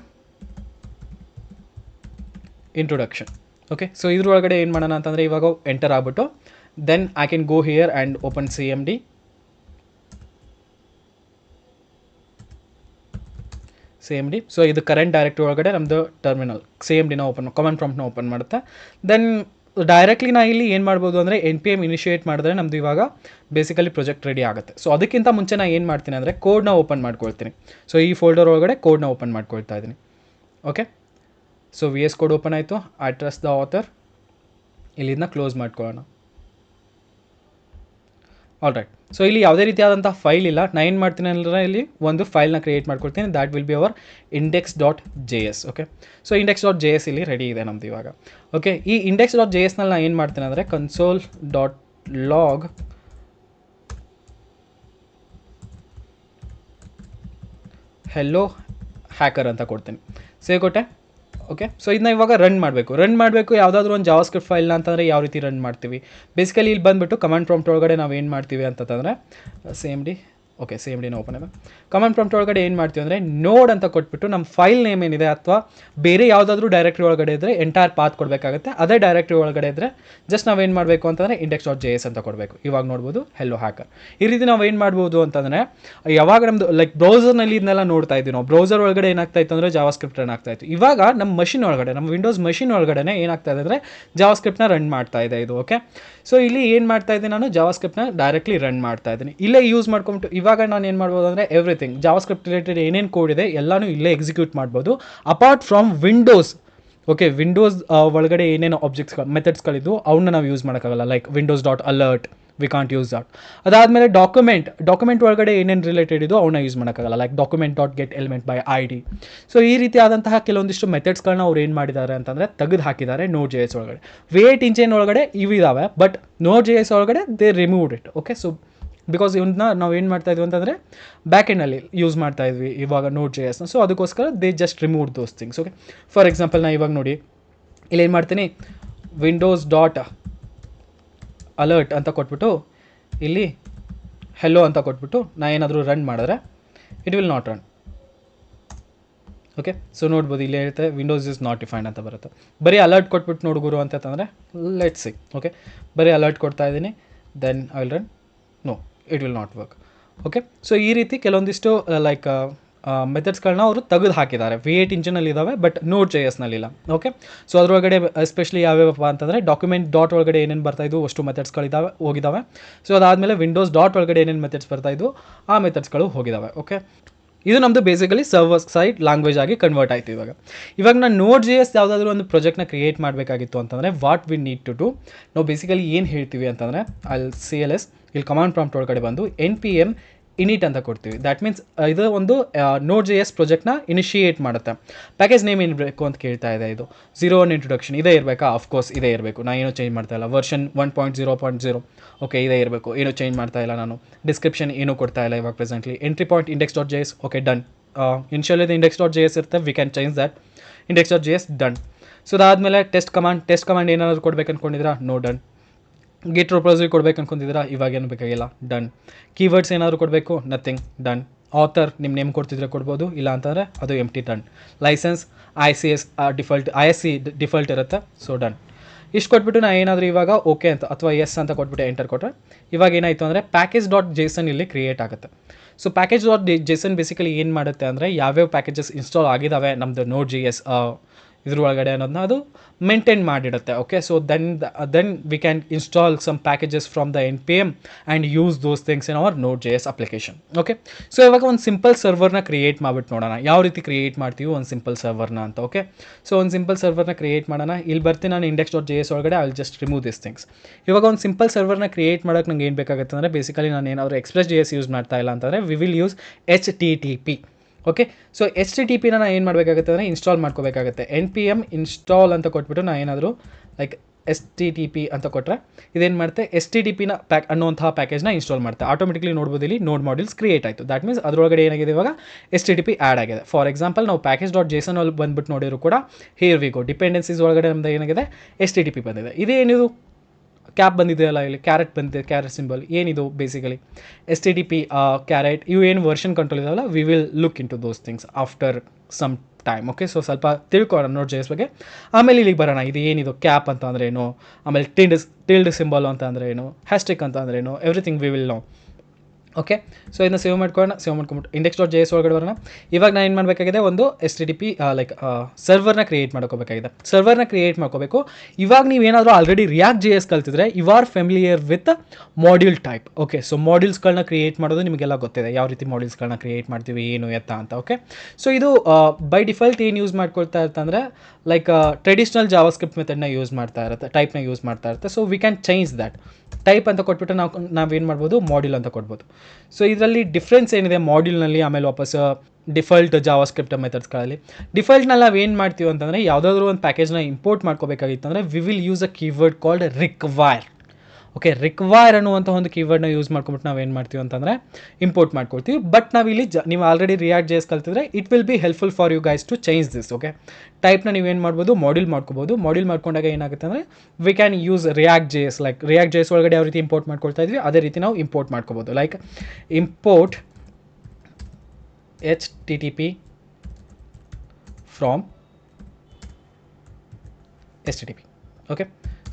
introduction okay so ಇದ್ರೊಳಗಡೆ ಏನು ಮಾಡೋಣ ಅಂತಂದರೆ ಇವಾಗ ಎಂಟರ್ ಆಗ್ಬಿಟ್ಟು then I can go here and open C M D C M D so ಇದು ಕರೆಂಟ್ ಡೈರೆಕ್ಟ್ ಒಳಗಡೆ ನಮ್ಮದು ಟರ್ಮಿನಲ್ ಸಿ ಎಂ ಡಿನ ಓಪನ್ ಕಾಮನ್ ಪ್ರಾಂಪ್ಟ್ನ ಓಪನ್ ಮಾಡುತ್ತೆ. ದೆನ್ ಡೈರೆಕ್ಟ್ಲಿ ನಾ ಇಲ್ಲಿ ಏನು ಮಾಡ್ಬೋದು ಅಂದರೆ ಎನ್ ಪಿ ಎಂ ಇನಿಷಿಯೇಟ್ ಮಾಡಿದ್ರೆ ನಮ್ಮದು ಇವಾಗ ಬೇಸಿಕಲಿ ಪ್ರಾಜೆಕ್ಟ್ ರೆಡಿ ಆಗುತ್ತೆ. ಸೊ ಅದಕ್ಕಿಂತ ಮುಂಚೆ ನಾನು ಏನು ಮಾಡ್ತೀನಿ ಅಂದರೆ ಕೋಡ್ನ ಓಪನ್ ಮಾಡ್ಕೊಳ್ತೀನಿ. ಸೊ ಈ ಫೋಲ್ಡರ್ ಒಳಗಡೆ ಕೋಡ್ನ ಓಪನ್ ಮಾಡ್ಕೊಳ್ತಾ ಇದ್ದೀನಿ. Okay so V S code open ಆಯಿತು. ಅಡ್ರೆಸ್ ದ ಆಥರ್ ಇಲ್ಲಿಂದ ಕ್ಲೋಸ್ ಮಾಡ್ಕೊಳ್ಳೋಣ. ಆಲ್ ರೈಟ್ ಸೊ ಇಲ್ಲಿ ಯಾವುದೇ ರೀತಿಯಾದಂಥ ಫೈಲ್ ಇಲ್ಲ. ನಾನು ಏನು ಮಾಡ್ತೀನಿ ಅಂದರೆ ಇಲ್ಲಿ ಒಂದು ಫೈಲ್ನ ಕ್ರಿಯೇಟ್ ಮಾಡ್ಕೊಳ್ತೀನಿ that will be our index dot J S okay so index dot J S ಇಲ್ಲಿ ರೆಡಿ ಇದೆ ನಮ್ದು ಇವಾಗ. ಓಕೆ ಈ ಇಂಡೆಕ್ಸ್ ಡಾಟ್ ಜೆ ಎಸ್ನಲ್ಲಿ ನಾನು ಏನು ಮಾಡ್ತೀನಿ ಅಂದರೆ console dot log hello hacker ಅಂತ ಕೊಡ್ತೀನಿ. ಸೇವ್ ಕೊಟ್ಟೆ ಓಕೆ ಸೊ ಇದನ್ನ ಇವಾಗ ರನ್ ಮಾಡಬೇಕು. ರನ್ ಮಾಡಬೇಕು ಯಾವುದಾದ್ರೂ ಒಂದು ಜಾವಾ ಸ್ಕ್ರಿಪ್ಟ್ ಫೈಲ್ನ ಅಂತಂದರೆ ಯಾವ ರೀತಿ ರನ್ ಮಾಡ್ತೀವಿ? ಬೇಸಿಕಲಿ ಇಲ್ಲಿ ಬಂದುಬಿಟ್ಟು ಕಮಾಂಡ್ ಪ್ರಾಂಪ್ಟ್ ಒಳಗಡೆ ನಾವು ಏನು ಮಾಡ್ತೀವಿ ಅಂತಂದರೆ ಸೇಮ್ ಡಿ. ಓಕೆ ಸೇಮ್ ಡಿನ ಓಪನ್ ಇದೆ ಕಮಾಂಡ್ ಪ್ರಾಂಪ್ಟ್ ಒಳಗಡೆ ಏನು ಮಾಡ್ತೀವಿ ಅಂದರೆ ನೋಡ್ ಅಂತ ಕೊಟ್ಬಿಟ್ಟು ನಮ್ಮ ಫೈಲ್ ನೇಮ್ ಏನಿದೆ ಅಥವಾ ಬೇರೆ ಯಾವುದಾದ್ರೂ ಡೈರೆಕ್ಟ್ರಿ ಒಳಗಡೆ ಇದ್ದರೆ ಎಂಟೈರ್ ಪಾತ್ ಕೊಡಬೇಕಾಗುತ್ತೆ. ಅದೇ ಡೈರೆಕ್ಟ್ರಿ ಒಳಗಡೆ ಇದ್ದರೆ ಜಸ್ಟ್ ನಾವೇನು ಮಾಡಬೇಕು ಅಂತಂದರೆ ಇಂಡೆಕ್ಸ್ ಡಾಟ್ ಜೆ ಎಸ್ ಅಂತ ಕೊಡಬೇಕು. ಇವಾಗ ನೋಡ್ಬೋದು ಹೆಲ್ಲೋ ಹ್ಯಾಕರ್ ಈ ರೀತಿ ನಾವು ಏನು ಮಾಡ್ಬೋದು ಅಂತಂದರೆ, ಯಾವಾಗ ನಮ್ಮದು ಲೈಕ್ ಬ್ರೌಸರ್ನಲ್ಲಿ ಇದನ್ನೆಲ್ಲ ನೋಡ್ತಾ ಇದ್ದೀವಿ ನಾವು. ಬ್ರೌಸರ್ ಒಳಗಡೆ ಏನಾಗ್ತಾ ಇತ್ತು ಅಂದರೆ ಜಾವಾ ಸ್ಕ್ರಿಪ್ಟ್ ರನ್ ಆಗ್ತಾ ಇತ್ತು. ಇವಾಗ ನಮ್ಮ ಮಷಿನ್ ಒಳಗಡೆ ನಮ್ಮ ವಿಂಡೋಸ್ ಮಷಿನ್ ಒಳಗಡೆ ಏನಾಗ್ತಾ ಇದೆ ಅಂದರೆ ಜಾವಾ ಸ್ಕ್ರಿಪ್ಟ್ನ ರನ್ ಮಾಡ್ತಾ ಇದೆ ಇದು ಓಕೆ ಸೊ ಇಲ್ಲಿ ಏನು ಮಾಡ್ತಾ ಇದ್ದೀನಿ ನಾನು? ಜಾವಾ ಸ್ಕ್ರಿಪ್ಟ್ನ ಡೈರೆಕ್ಟ್ಲಿ ರನ್ ಮಾಡ್ತಾ ಇದ್ದೀನಿ. ಇಲ್ಲೇ ಯೂಸ್ ಮಾಡ್ಕೊಂಬಿಟ್ಟು, ಇವಾಗ ನಾನು ಏನು ಮಾಡ್ಬೋದು ಅಂದರೆ ಎವ್ರಿಥಿಂಗ್ ಜಾವಾ ಸ್ಕ್ರಿಪ್ಟ್ ರಿಲೇಟೆಡ್ ಏನೇನು ಕೋಡ್ ಇದೆ ಎಲ್ಲನೂ ಇಲ್ಲೇ ಎಕ್ಸಿಕ್ಯೂಟ್ ಮಾಡ್ಬೋದು. Apart from windows okay windows ಒಳಗಡೆ ಏನೇನು ಆಬ್ಜೆಕ್ಟ್ಸ್ ಮೆಥಡ್ಸ್ಗಳಿದ್ದು ಅವನ್ನ ನಾವು ಯೂಸ್ ಮಾಡೋಕ್ಕಾಗಲ್ಲ. Like windows dot alert we can't use dot ಅದಾದಮೇಲೆ ಡಾಕ್ಯುಮೆಂಟ್ ಡಾಕ್ಯುಮೆಂಟ್ ಒಳಗಡೆ ಏನೇನು ರಿಲೇಟೆಡ್ ಇದೋ ಅವನ್ನ ಯೂಸ್ ಮಾಡೋಕ್ಕಾಗಲ್ಲ. Like document dot get element by I D so ಈ ರೀತಿಯಾದಂತಹ ಕೆಲವೊಂದಿಷ್ಟು ಮೆಥಡ್ಸ್ಗಳನ್ನ ಅವ್ರು ಏನು ಮಾಡಿದ್ದಾರೆ ಅಂತಂದರೆ ತೆಗೆದು ಹಾಕಿದ್ದಾರೆ ನೋಟ್ ಜೆ ಎಸ್ ಒಳಗಡೆ. ವೇಟ್ ಇಂಜಿನ್ ಒಳಗಡೆ ಇವಿದಾವೆ ಬಟ್ ನೋಟ್ ಜೆ ಎಸ್ ಒಳಗಡೆ they removed it okay so because ಇವನ್ನ ನಾವು ಏನು ಮಾಡ್ತಾ ಇದ್ವಿ ಅಂತಂದರೆ ಬ್ಯಾಕ್ ಎಂಡಲ್ಲಿ ಯೂಸ್ ಮಾಡ್ತಾ ಇದ್ವಿ ಇವಾಗ ನೋಡ್ ಜೆ ಎಸ್ನ ಸೊ ಅದಕ್ಕೋಸ್ಕರ they just remove those things okay for example ನಾನು ಇವಾಗ ನೋಡಿ, ಇಲ್ಲಿ ಏನು ಮಾಡ್ತೀನಿ? ವಿಂಡೋಸ್ ಡಾಟ್ ಅಲರ್ಟ್ ಅಂತ ಕೊಟ್ಬಿಟ್ಟು, ಇಲ್ಲಿ ಹೆಲೋ ಅಂತ ಕೊಟ್ಬಿಟ್ಟು ನಾ ಏನಾದರೂ ರನ್ ಮಾಡಿದ್ರೆ it will not run okay so ನೋಡ್ಬೋದು, ಇಲ್ಲಿ ಹೇಳುತ್ತೆ ವಿಂಡೋಸ್ ಇಸ್ ನಾಟ್ ಡಿಫೈನ್ಡ್ ಅಂತ ಬರುತ್ತೆ. ಬರೀ ಅಲರ್ಟ್ ಕೊಟ್ಬಿಟ್ಟು ನೋಡು ಗುರು ಅಂತಂದರೆ ಲೆಟ್ ಸಿ ಓಕೆ ಬರೀ ಅಲರ್ಟ್ ಕೊಡ್ತಾ ಇದ್ದೀನಿ then I will run no it will not work okay so ಈ ರೀತಿ ಕೆಲವೊಂದಿಷ್ಟು ಲೈಕ್ ಮೆಥಡ್ಸ್ಗಳನ್ನ ಅವರು ತೆಗೆದು ಹಾಕಿದ್ದಾರೆ. ವಿ ಏಟ್ ಇಂಜಿನಲ್ಲಿ ಇದ್ದಾವೆ ಬಟ್ ನೋಟ್ ಜೆ ಎಸ್ನಲ್ಲಿಲ್ಲ ಓಕೆ ಸೊ ಅದರೊಳಗಡೆ ಎಸ್ಪೆಷಲಿ ಯಾವ್ಯಾವಪ್ಪ ಅಂತಂದರೆ ಡಾಕ್ಯುಮೆಂಟ್ ಡಾಟ್ ಒಳಗಡೆ ಏನೇನು ಬರ್ತಾಯಿದ್ವು ಅಷ್ಟು ಮೆಥಡ್ಸ್ಗಳಿದ್ದಾವೆ ಹೋಗಿದ್ದಾವೆ ಸೊ ಅದಾದಮೇಲೆ ವಿಂಡೋಸ್ ಡಾಟ್ ಒಳಗಡೆ ಏನೇನು ಮೆಥಡ್ಸ್ ಬರ್ತಾಯಿದ್ವು ಆ ಮೆಥಡ್ಸ್ಗಳು ಹೋಗಿದ್ದಾವೆ ಓಕೆ ಇದು ನಮ್ಮದು ಬೇಸಿಕಲಿ ಸರ್ವರ್ ಸೈಡ್ ಲ್ಯಾಂಗ್ವೇಜ್ ಆಗಿ ಕನ್ವರ್ಟ್ ಆಯಿತು ಇವಾಗ. ಇವಾಗ ನಾನು ನೋಡ್ ಜಿ ಎಸ್ ಯಾವುದಾದ್ರೂ ಒಂದು ಪ್ರಾಜೆಕ್ಟ್ನ ಕ್ರಿಯೇಟ್ ಮಾಡಬೇಕಾಗಿತ್ತು ಅಂತಂದರೆ what we need to do ನಾವು ಬೇಸಿಕಲಿ ಏನು ಹೇಳ್ತೀವಿ ಅಂತಂದರೆ ಅಲ್ಲಿ ಸಿ ಎಲ್ ಎಸ್ ಇಲ್ಲಿ ಕಮಾಂಡ್ ಪ್ರಾಂಪ್ಟ್ ಒಳಗಡೆ ಬಂದು ಎನ್ ಪಿ ಎಂ ಇನಿಟ್ ಅಂತ ಕೊಡ್ತೀವಿ. ದ್ಯಾಟ್ ಮೀನ್ಸ್ ಇದು ಒಂದು ನೋಡ್ ಜೆ ಎಸ್ ಪ್ರೊಜೆಕ್ಟ್ನ ಇನಿಷಿಯೇಟ್ ಮಾಡುತ್ತೆ. ಪ್ಯಾಕೇಜ್ ನೇಮ್ ಏನು ಬೇಕು ಅಂತ ಕೇಳ್ತಾ ಇದೆ ಇದು. ಝೀರೋ ಒನ್ ಇಂಟ್ರೊಡಕ್ಷನ್ ಇದೇ ಇರಬೇಕಾ? ಆಫ್ಕೋರ್ಸ್ ಇದೇ ಇರಬೇಕು. ನಾನು ಏನೂ ಚೇಂಜ್ ಮಾಡ್ತಾ ಇಲ್ಲ. Version one point zero point zero okay ಇದೇ ಇರಬೇಕು. ಏನೂ ಚೇಂಜ್ ಮಾಡ್ತಾ ಇಲ್ಲ ನಾನು. ಡಿಸ್ಕ್ರಿಪ್ಷನ್ ಏನೂ ಕೊಡ್ತಾ ಇಲ್ಲ ಇವಾಗ presently entry point index dot J S okay done initial index dot J S ಇರುತ್ತೆ. We can change that index dot J S done so ಅದಾದಮೇಲೆ ಟೆಸ್ಟ್ ಕಮಾಂಡ್ ಟೆಸ್ಟ್ ಕಮಾಂಡ್ ಏನಾದರೂ ಕೊಡ್ಬೇಕು ಅಂದ್ಕೊಂಡಿದ್ರಾ ನೋ ಡನ್ ಗೆಟ್ ಪ್ರೊಪೋಸಲ್ ಕೊಡಬೇಕು ಅನ್ಕೊಂಡಿದ್ದೀರಾ? ಇವಾಗ ಏನು ಬೇಕಾಗಿಲ್ಲ. ಡನ್ ಕೀವರ್ಡ್ಸ್ ಏನಾದರೂ ಕೊಡಬೇಕು? ನಥಿಂಗ್ ಡನ್ ಆಥರ್ ನಿಮ್ಮ ನೇಮ್ ಕೊಡ್ತಿದ್ರೆ ಕೊಡ್ಬೋದು. ಇಲ್ಲ ಅಂತಂದರೆ ಅದು M T done license I C S default I S C default ಇರುತ್ತೆ. ಸೊ ಡನ್ ಇಷ್ಟು ಕೊಟ್ಬಿಟ್ಟು ನಾನು ಏನಾದರೂ ಇವಾಗ ಓಕೆ ಅಂತ ಅಥವಾ ಎಸ್ ಅಂತ ಕೊಟ್ಬಿಟ್ಟು ಎಂಟರ್ ಕೊಟ್ಟರೆ ಇವಾಗ ಏನಾಯಿತು ಅಂದರೆ ಪ್ಯಾಕೇಜ್ ಡಾಟ್ ಜೇಸನ್ ಇಲ್ಲಿ ಕ್ರಿಯೇಟ್ ಆಗುತ್ತೆ. So package dot JSON basically ಏನು ಮಾಡುತ್ತೆ ಅಂದರೆ ಯಾವ್ಯಾವ ಪ್ಯಾಕೇಜಸ್ ಇನ್ಸ್ಟಾಲ್ ಆಗಿದ್ದಾವೆ ನಮ್ಮದು ನೋಡ್ ಜಿ ಎಸ್ ಇದ್ರ ಒಳಗಡೆ ಅನ್ನೋದನ್ನ ಅದು maintain ಮಾಡಿಡುತ್ತೆ okay so then then we can install some packages from the N P M and use those things in our node J S application okay so ಇವಾಗ ಒಂದು simple ಸರ್ವರ್ನ ಕ್ರಿಯೇಟ್ ಮಾಡ್ಬಿಟ್ಟು ನೋಡೋಣ. ಯಾವ ರೀತಿ ಕ್ರಿಯೇಟ್ ಮಾಡ್ತೀವಿ ಒಂದು ಸಿಂಪಲ್ ಸರ್ವರ್ನ ಅಂತ ಓಕೆ ಸೊ ಒಂದು ಸಿಂಪಲ್ ಸರ್ವರ್ನ ಕ್ರಿಯೇಟ್ ಮಾಡೋಣ. ಇಲ್ಲಿ ಬರ್ತೀನಿ ನಾನು ಇಂಡೆಕ್ಸ್ ಡಾಟ್ ಜೆ ಎಸ್ ಒಳಗಡೆ I will just remove this things ಇವಾಗ ಒಂದು ಸಿಂಪಲ್ ಸರ್ವರ್ನ ಕ್ರಿಯೇಟ್ ಮಾಡೋಕ್ಕೆ ನಂಗೆ ಏನು ಬೇಕಾಗುತ್ತೆ ಅಂದರೆ ಬೇಸಿಕಲಿ ನಾನು ಏನಾದರೂ ಎಕ್ಸ್ಪ್ರೆಸ್ ಜಿ ಎಸ್ ಯೂಸ್ ಮಾಡ್ತಾ ಇಲ್ಲ ಅಂತಂದರೆ we will use H T T P okay so S T T ಪಿನ ನಾನು ಏನು ಮಾಡಬೇಕಾಗುತ್ತೆ ಅಂದರೆ ಇನ್ಸ್ಟಾಲ್ ಮಾಡ್ಕೋಬೇಕಾಗುತ್ತೆ. ಎನ್ ಪಿ ಎಂ ಇನ್ಸ್ಟಾಲ್ ಅಂತ ಕೊಟ್ಬಿಟ್ಟು ನಾನು ಏನಾದರೂ like S T T P ಅಂತ ಕೊಟ್ಟರೆ ಇದೇನು ಮಾಡುತ್ತೆ ಎಸ್ ಟಿ ಟಿ ಪಿನ ಪ್ಯಾಕ್ ಅನ್ನುವಂತಹ ಪ್ಯಾಕೇಜ್ನ ಇನ್ಸ್ಟಾಲ್ ಮಾಡುತ್ತೆ ಆಟೋಮೆಟಿಕ್ಲಿ ನೋಡ್ಬೋದು ಇಲ್ಲಿ ನೋಡ್ ಮಾಡ್ಯೂಲ್ಸ್ ಕ್ರಿಯೇಟ್ ಆಯಿತು. ದ್ಯಾಟ್ ಮೀನ್ಸ್ ಅದರೊಳಗಡೆ ಏನಾಗಿದೆ ಇವಾಗ? S T T P add ಆಗಿದೆ. ಫಾರ್ ಎಕ್ಸಾಂಪಲ್ ನಾವು ಪ್ಯಾಕೇಜ್ ಡಾಟ್ ಜೇಸನ್ ಅಲ್ಲಿ ಬಂದ್ಬಿಟ್ಟು ನೋಡಿದ್ರು ಕೂಡ ಹೇರ್ ವಿಗೋ ಡಿಪೆಂಡೆನ್ಸೀಸ್ ಒಳಗಡೆ ನಮ್ದು ಏನಾಗಿದೆ? ಎಸ್ ಟಿ ಟಿ ಪಿ ಬಂದಿದೆ. ಇದೇನಿದು? ಕ್ಯಾಪ್ ಬಂದಿದೆಯಲ್ಲ ಇಲ್ಲಿ? ಕ್ಯಾರೆಟ್ ಬಂದಿದೆ ಕ್ಯಾರೆಟ್ ಸಿಂಬಲ್ ಏನಿದು basically S T D P caret ಇವು ಏನು ವರ್ಷನ್ ಕಂಟ್ರೋಲ್ ಇದಾವಲ್ಲ we will look into those things after some time okay so ಸ್ವಲ್ಪ ತಿಳ್ಕೊಳ್ಳೋಣ ನೋಟ್ ಜೇಸ್ ಬಗ್ಗೆ. ಆಮೇಲೆ ಇಲ್ಲಿಗೆ ಬರೋಣ, ಇದು ಏನಿದು? ಕ್ಯಾಪ್ ಅಂತ ಅಂದ್ರೆ ಏನು? ಆಮೇಲೆ ಟಿಲ್ಡ್ ಟಿಲ್ಡ್ ಸಿಂಬಲ್ ಅಂತ ಅಂದ್ರೆ ಏನು? ಹ್ಯಾಸ್ಟಿಕ್ ಅಂತ ಅಂದ್ರೆ ಏನು? Everything we will know okay so ಇದನ್ನ ಸೇವ್ ಮಾಡ್ಕೊಳ್ಳೋಣ ಸೇವ್ ಮಾಡ್ಕೊಂಬಿಟ್ಟು ಇಂಡೆಕ್ಸ್ ಡಾಟ್ ಜೆ ಎಸ್ ಒಳಗಡೆ ಬರೋಣ. ಇವಾಗ ನಾನು ಏನು ಮಾಡಬೇಕಾಗಿದೆ? ಒಂದು S T D P like ಸರ್ವರ್ನ create ಮಾಡ್ಕೋಬೇಕಾಗಿದೆ. ಸರ್ವರ್ನ ಕ್ರಿಯೇಟ್ ಮಾಡ್ಕೋಬೇಕು. ಇವಾಗ ನೀವೇನಾದರೂ already react J S ಕಲ್ತಿದ್ರೆ you are familiar with module type okay so ಮಾಡ್ಯೂಲ್ಸ್ಗಳನ್ನ create ಮಾಡೋದು ನಿಮಗೆಲ್ಲ ಗೊತ್ತಿದೆ. ಯಾವ ರೀತಿ ಮಾಡ್ಯೂಲ್ಸ್ಗಳನ್ನ ಕ್ರಿಯೇಟ್ ಮಾಡ್ತೀವಿ, ಏನು, ಎತ್ತ ಅಂತ. ಓಕೆ ಸೊ ಇದು ಬೈ ಡಿಫಾಲ್ಟ್ ಏನು ಯೂಸ್ ಮಾಡ್ಕೊಳ್ತಾ ಇರ್ತಂದ್ರೆ ಲೈಕ್ ಟ್ರೆಡಿಷ್ನಲ್ ಜಾವಾಸ್ಕ್ರಿಪ್ಟ್ ಮೆಥಡ್ನ ಯೂಸ್ ಮಾಡ್ತಾ ಇರುತ್ತೆ ಟೈಪ್ನ ಯೂಸ್ ಮಾಡ್ತಾ ಇರುತ್ತೆ. So we can change that type ಅಂತ ಕೊಟ್ಬಿಟ್ಟು ನಾವು ನಾವೇನು ಮಾಡ್ಬೋದು ಮಾಡ್ಯೂಲ್ ಅಂತ ಕೊಡ್ಬೋದು. ಸೊ ಇದರಲ್ಲಿ ಡಿಫ್ರೆನ್ಸ್ ಏನಿದೆ ಮಾಡ್ಯೂಲ್ನಲ್ಲಿ ಆಮೇಲೆ ವಾಪಸ್ ಡಿಫಾಲ್ಟ್ ಜಾವಾ ಸ್ಕ್ರಿಪ್ಟ್ ಮೆಥಡ್ಸ್ಗಳಲ್ಲಿ ಡಿಫಾಲ್ಟ್ನಲ್ಲಿ ನಾವು ಏನು ಮಾಡ್ತೀವಿ ಅಂತಂದರೆ, ಯಾವುದಾದ್ರೂ ಒಂದು ಪ್ಯಾಕೇಜ್ನ ಇಂಪೋರ್ಟ್ ಮಾಡ್ಕೋಬೇಕಾಗಿತ್ತು ಅಂದರೆ we will use a keyword called require okay require ಅನ್ನುವಂಥ ಒಂದು ಕೀವರ್ಡ್ನ ಯೂಸ್ ಮಾಡ್ಕೊಂಬಿಟ್ಟು ನಾವು ಏನು ಮಾಡ್ತೀವಿ ಅಂತಂದರೆ ಇಂಪೋರ್ಟ್ ಮಾಡ್ಕೊಳ್ತೀವಿ. ಬಟ್ ನಾವು ಇಲ್ಲಿ ಜ ನೀವು already react JS ಕಲ್ತಿದ್ರೆ it will be helpful for you guys to change this okay ಟೈಪ್ನ ಏನು ಮಾಡ್ಬೋದು ಮಾಡ್ಯೂಲ್ ಮಾಡ್ಕೋಬೋದು. ಮಾಡ್ಯೂಲ್ ಮಾಡ್ಕೊಂಡಾಗ ಏನಾಗುತ್ತೆ ಅಂದರೆ we can use React JS like React JS ಒಳಗಡೆ ಯಾವ ರೀತಿ ಇಂಪೋರ್ಟ್ ಮಾಡ್ಕೊಳ್ತಾ ಇದ್ವಿ, ಅದೇ ರೀತಿ ನಾವು ಇಂಪೋರ್ಟ್ ಮಾಡ್ಕೋಬೋದು. Like import H T T P from H T T P okay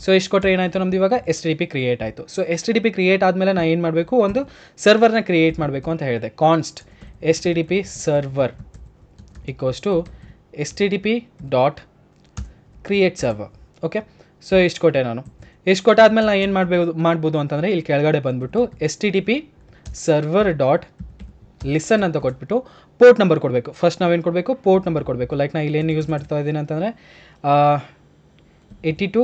so ಎಷ್ಟು ಕೊಟ್ಟರೆ ಏನಾಯಿತು ನಮ್ದು ಇವಾಗ? S T D P create ಆಯಿತು. So S T D P create ಆದಮೇಲೆ ನಾನು ಏನು ಮಾಡಬೇಕು? ಒಂದು ಸರ್ವರ್ನ ಕ್ರಿಯೇಟ್ ಮಾಡಬೇಕು ಅಂತ ಹೇಳಿದೆ. Const S T D P server equals to S T D P dot create server okay so ಎಷ್ಟು ಕೊಟ್ಟೆ ನಾನು? ಎಷ್ಟು ಕೊಟ್ಟಾದ್ಮೇಲೆ ನಾನು ಏನು ಮಾಡಬೇಕು ಮಾಡ್ಬೋದು ಅಂತಂದರೆ ಇಲ್ಲಿ ಕೆಳಗಡೆ ಬಂದುಬಿಟ್ಟು S T D P server dot listen ಅಂತ ಕೊಟ್ಬಿಟ್ಟು ಪೋರ್ಟ್ ನಂಬರ್ ಕೊಡಬೇಕು. ಫಸ್ಟ್ ನಾವೇನು ಕೊಡಬೇಕು? ಪೋರ್ಟ್ ನಂಬರ್ ಕೊಡಬೇಕು. ಲೈಕ್ ನಾನು ಇಲ್ಲಿ ಏನು ಯೂಸ್ ಮಾಡ್ತಾ ಇದ್ದೀನಿ ಅಂತಂದರೆ eighty two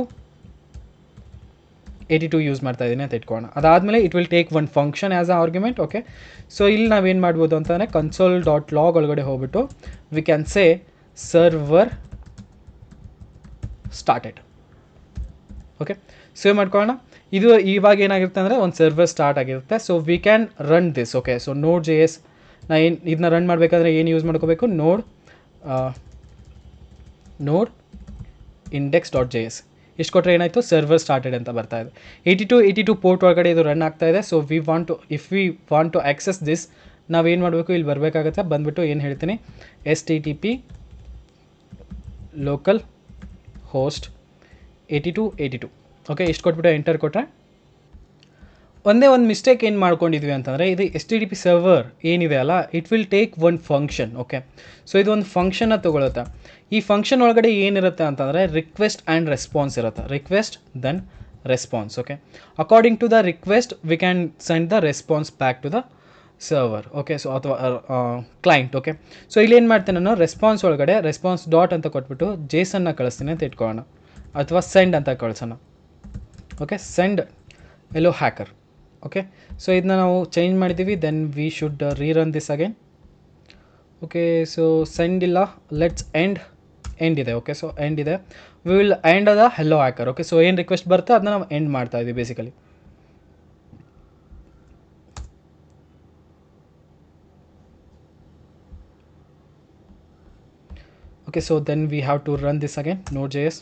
eighty two use ಮಾಡ್ತಾ ಇದ್ದೀನಿ ಅಂತ ಇಟ್ಕೋಣ ಅದಾದಮೇಲೆ it will take one function as a argument okay so ಇಲ್ಲಿ ನಾವೇನು ಮಾಡ್ಬೋದು ಅಂತಂದರೆ ಕನ್ಸೋಲ್ ಡಾಟ್ ಲಾಗ್ ಒಳಗಡೆ ಹೋಗ್ಬಿಟ್ಟು we can say server started okay save ಮಾಡ್ಕೊಳ್ಳೋಣ? ಇದು ಇವಾಗ ಏನಾಗಿರುತ್ತೆ ಅಂದರೆ ಒಂದು ಸರ್ವರ್ ಸ್ಟಾರ್ಟ್ ಆಗಿರುತ್ತೆ. So we can run this okay so node J S ನಾ ಏನು ಇದನ್ನ ರನ್ ಮಾಡಬೇಕಂದ್ರೆ ಏನು ಯೂಸ್ ಮಾಡ್ಕೋಬೇಕು? ನೋಡ್ ನೋಡ್ ಇಂಡೆಕ್ಸ್ ಡಾಟ್ ಜೆ ಎಸ್ ಇಷ್ಟು ಕೊಟ್ಟರೆ ಏನಾಯಿತು? ಸರ್ವರ್ ಸ್ಟಾರ್ಟೆಡ್ ಅಂತ ಬರ್ತಾ ಇದೆ. Eighty two eighty two port ಒಳಗಡೆ ಇದು ರನ್ ಆಗ್ತಾ ಇದೆ. So we want to if we want to access this ನಾವೇನು ಮಾಡಬೇಕು? ಇಲ್ಲಿ ಬರಬೇಕಾಗತ್ತೆ. ಬಂದುಬಿಟ್ಟು ಏನು ಹೇಳ್ತೀನಿ? S T T P local host eighty two eighty two okay ಇಷ್ಟು ಕೊಟ್ಬಿಟ್ಟು? ಎಂಟರ್ ಕೊಟ್ಟರೆ ಒಂದೇ ಒಂದು ಮಿಸ್ಟೇಕ್ ಏನು ಮಾಡ್ಕೊಂಡಿದ್ವಿ ಅಂತಂದರೆ ಇದು S T D P server ಏನಿದೆ ಅಲ್ಲ it will take one function okay so ಇದು ಒಂದು ಫಂಕ್ಷನ್ನ ತೊಗೊಳುತ್ತೆ. ಈ ಫಂಕ್ಷನ್ ಒಳಗಡೆ ಏನಿರುತ್ತೆ ಅಂತಂದರೆ ರಿಕ್ವೆಸ್ಟ್ ಆ್ಯಂಡ್ ರೆಸ್ಪಾನ್ಸ್ ಇರುತ್ತೆ. Request then response okay according to the request we can send the response back to the server okay so ಅಥವಾ ಕ್ಲೈಂಟ್ ಓಕೆ ಸೊ ಇಲ್ಲಿ ಏನು ಮಾಡ್ತೀನಿ ನಾನು? ರೆಸ್ಪಾನ್ಸ್ ಒಳಗಡೆ ರೆಸ್ಪಾನ್ಸ್ ಡಾಟ್ ಅಂತ ಕೊಟ್ಬಿಟ್ಟು ಜೇಸನ್ನ ಕಳಿಸ್ತೀನಿ ಅಂತ ಇಟ್ಕೊಳ್ಳೋಣ. ಅಥವಾ ಸೆಂಡ್ ಅಂತ ಕಳಿಸೋಣ. Okay send hello hacker okay so ಇದನ್ನ ನಾವು ಚೇಂಜ್ ಮಾಡಿದ್ದೀವಿ. Then we should rerun this again okay so send ಇಲ್ಲ. ಲೆಟ್ಸ್ ಎಂಡ್ ಎಂಡ್ ಇದೆ. ಓಕೆ ಸೊ ಎಂಡ್ ಇದೆ. ವಿ ವಿಲ್ ಎಂಡ್ ಅದ ಹೆಲ್ಲೋ ಹ್ಯಾಕರ್ ಓಕೆ ಸೊ ಏನು ರಿಕ್ವೆಸ್ಟ್ ಬರುತ್ತೆ? ಅದನ್ನ ನಾವು ಎಂಡ್ ಮಾಡ್ತಾ ಇದ್ದೀವಿ basically then we then we run this run node again. ಎಸ್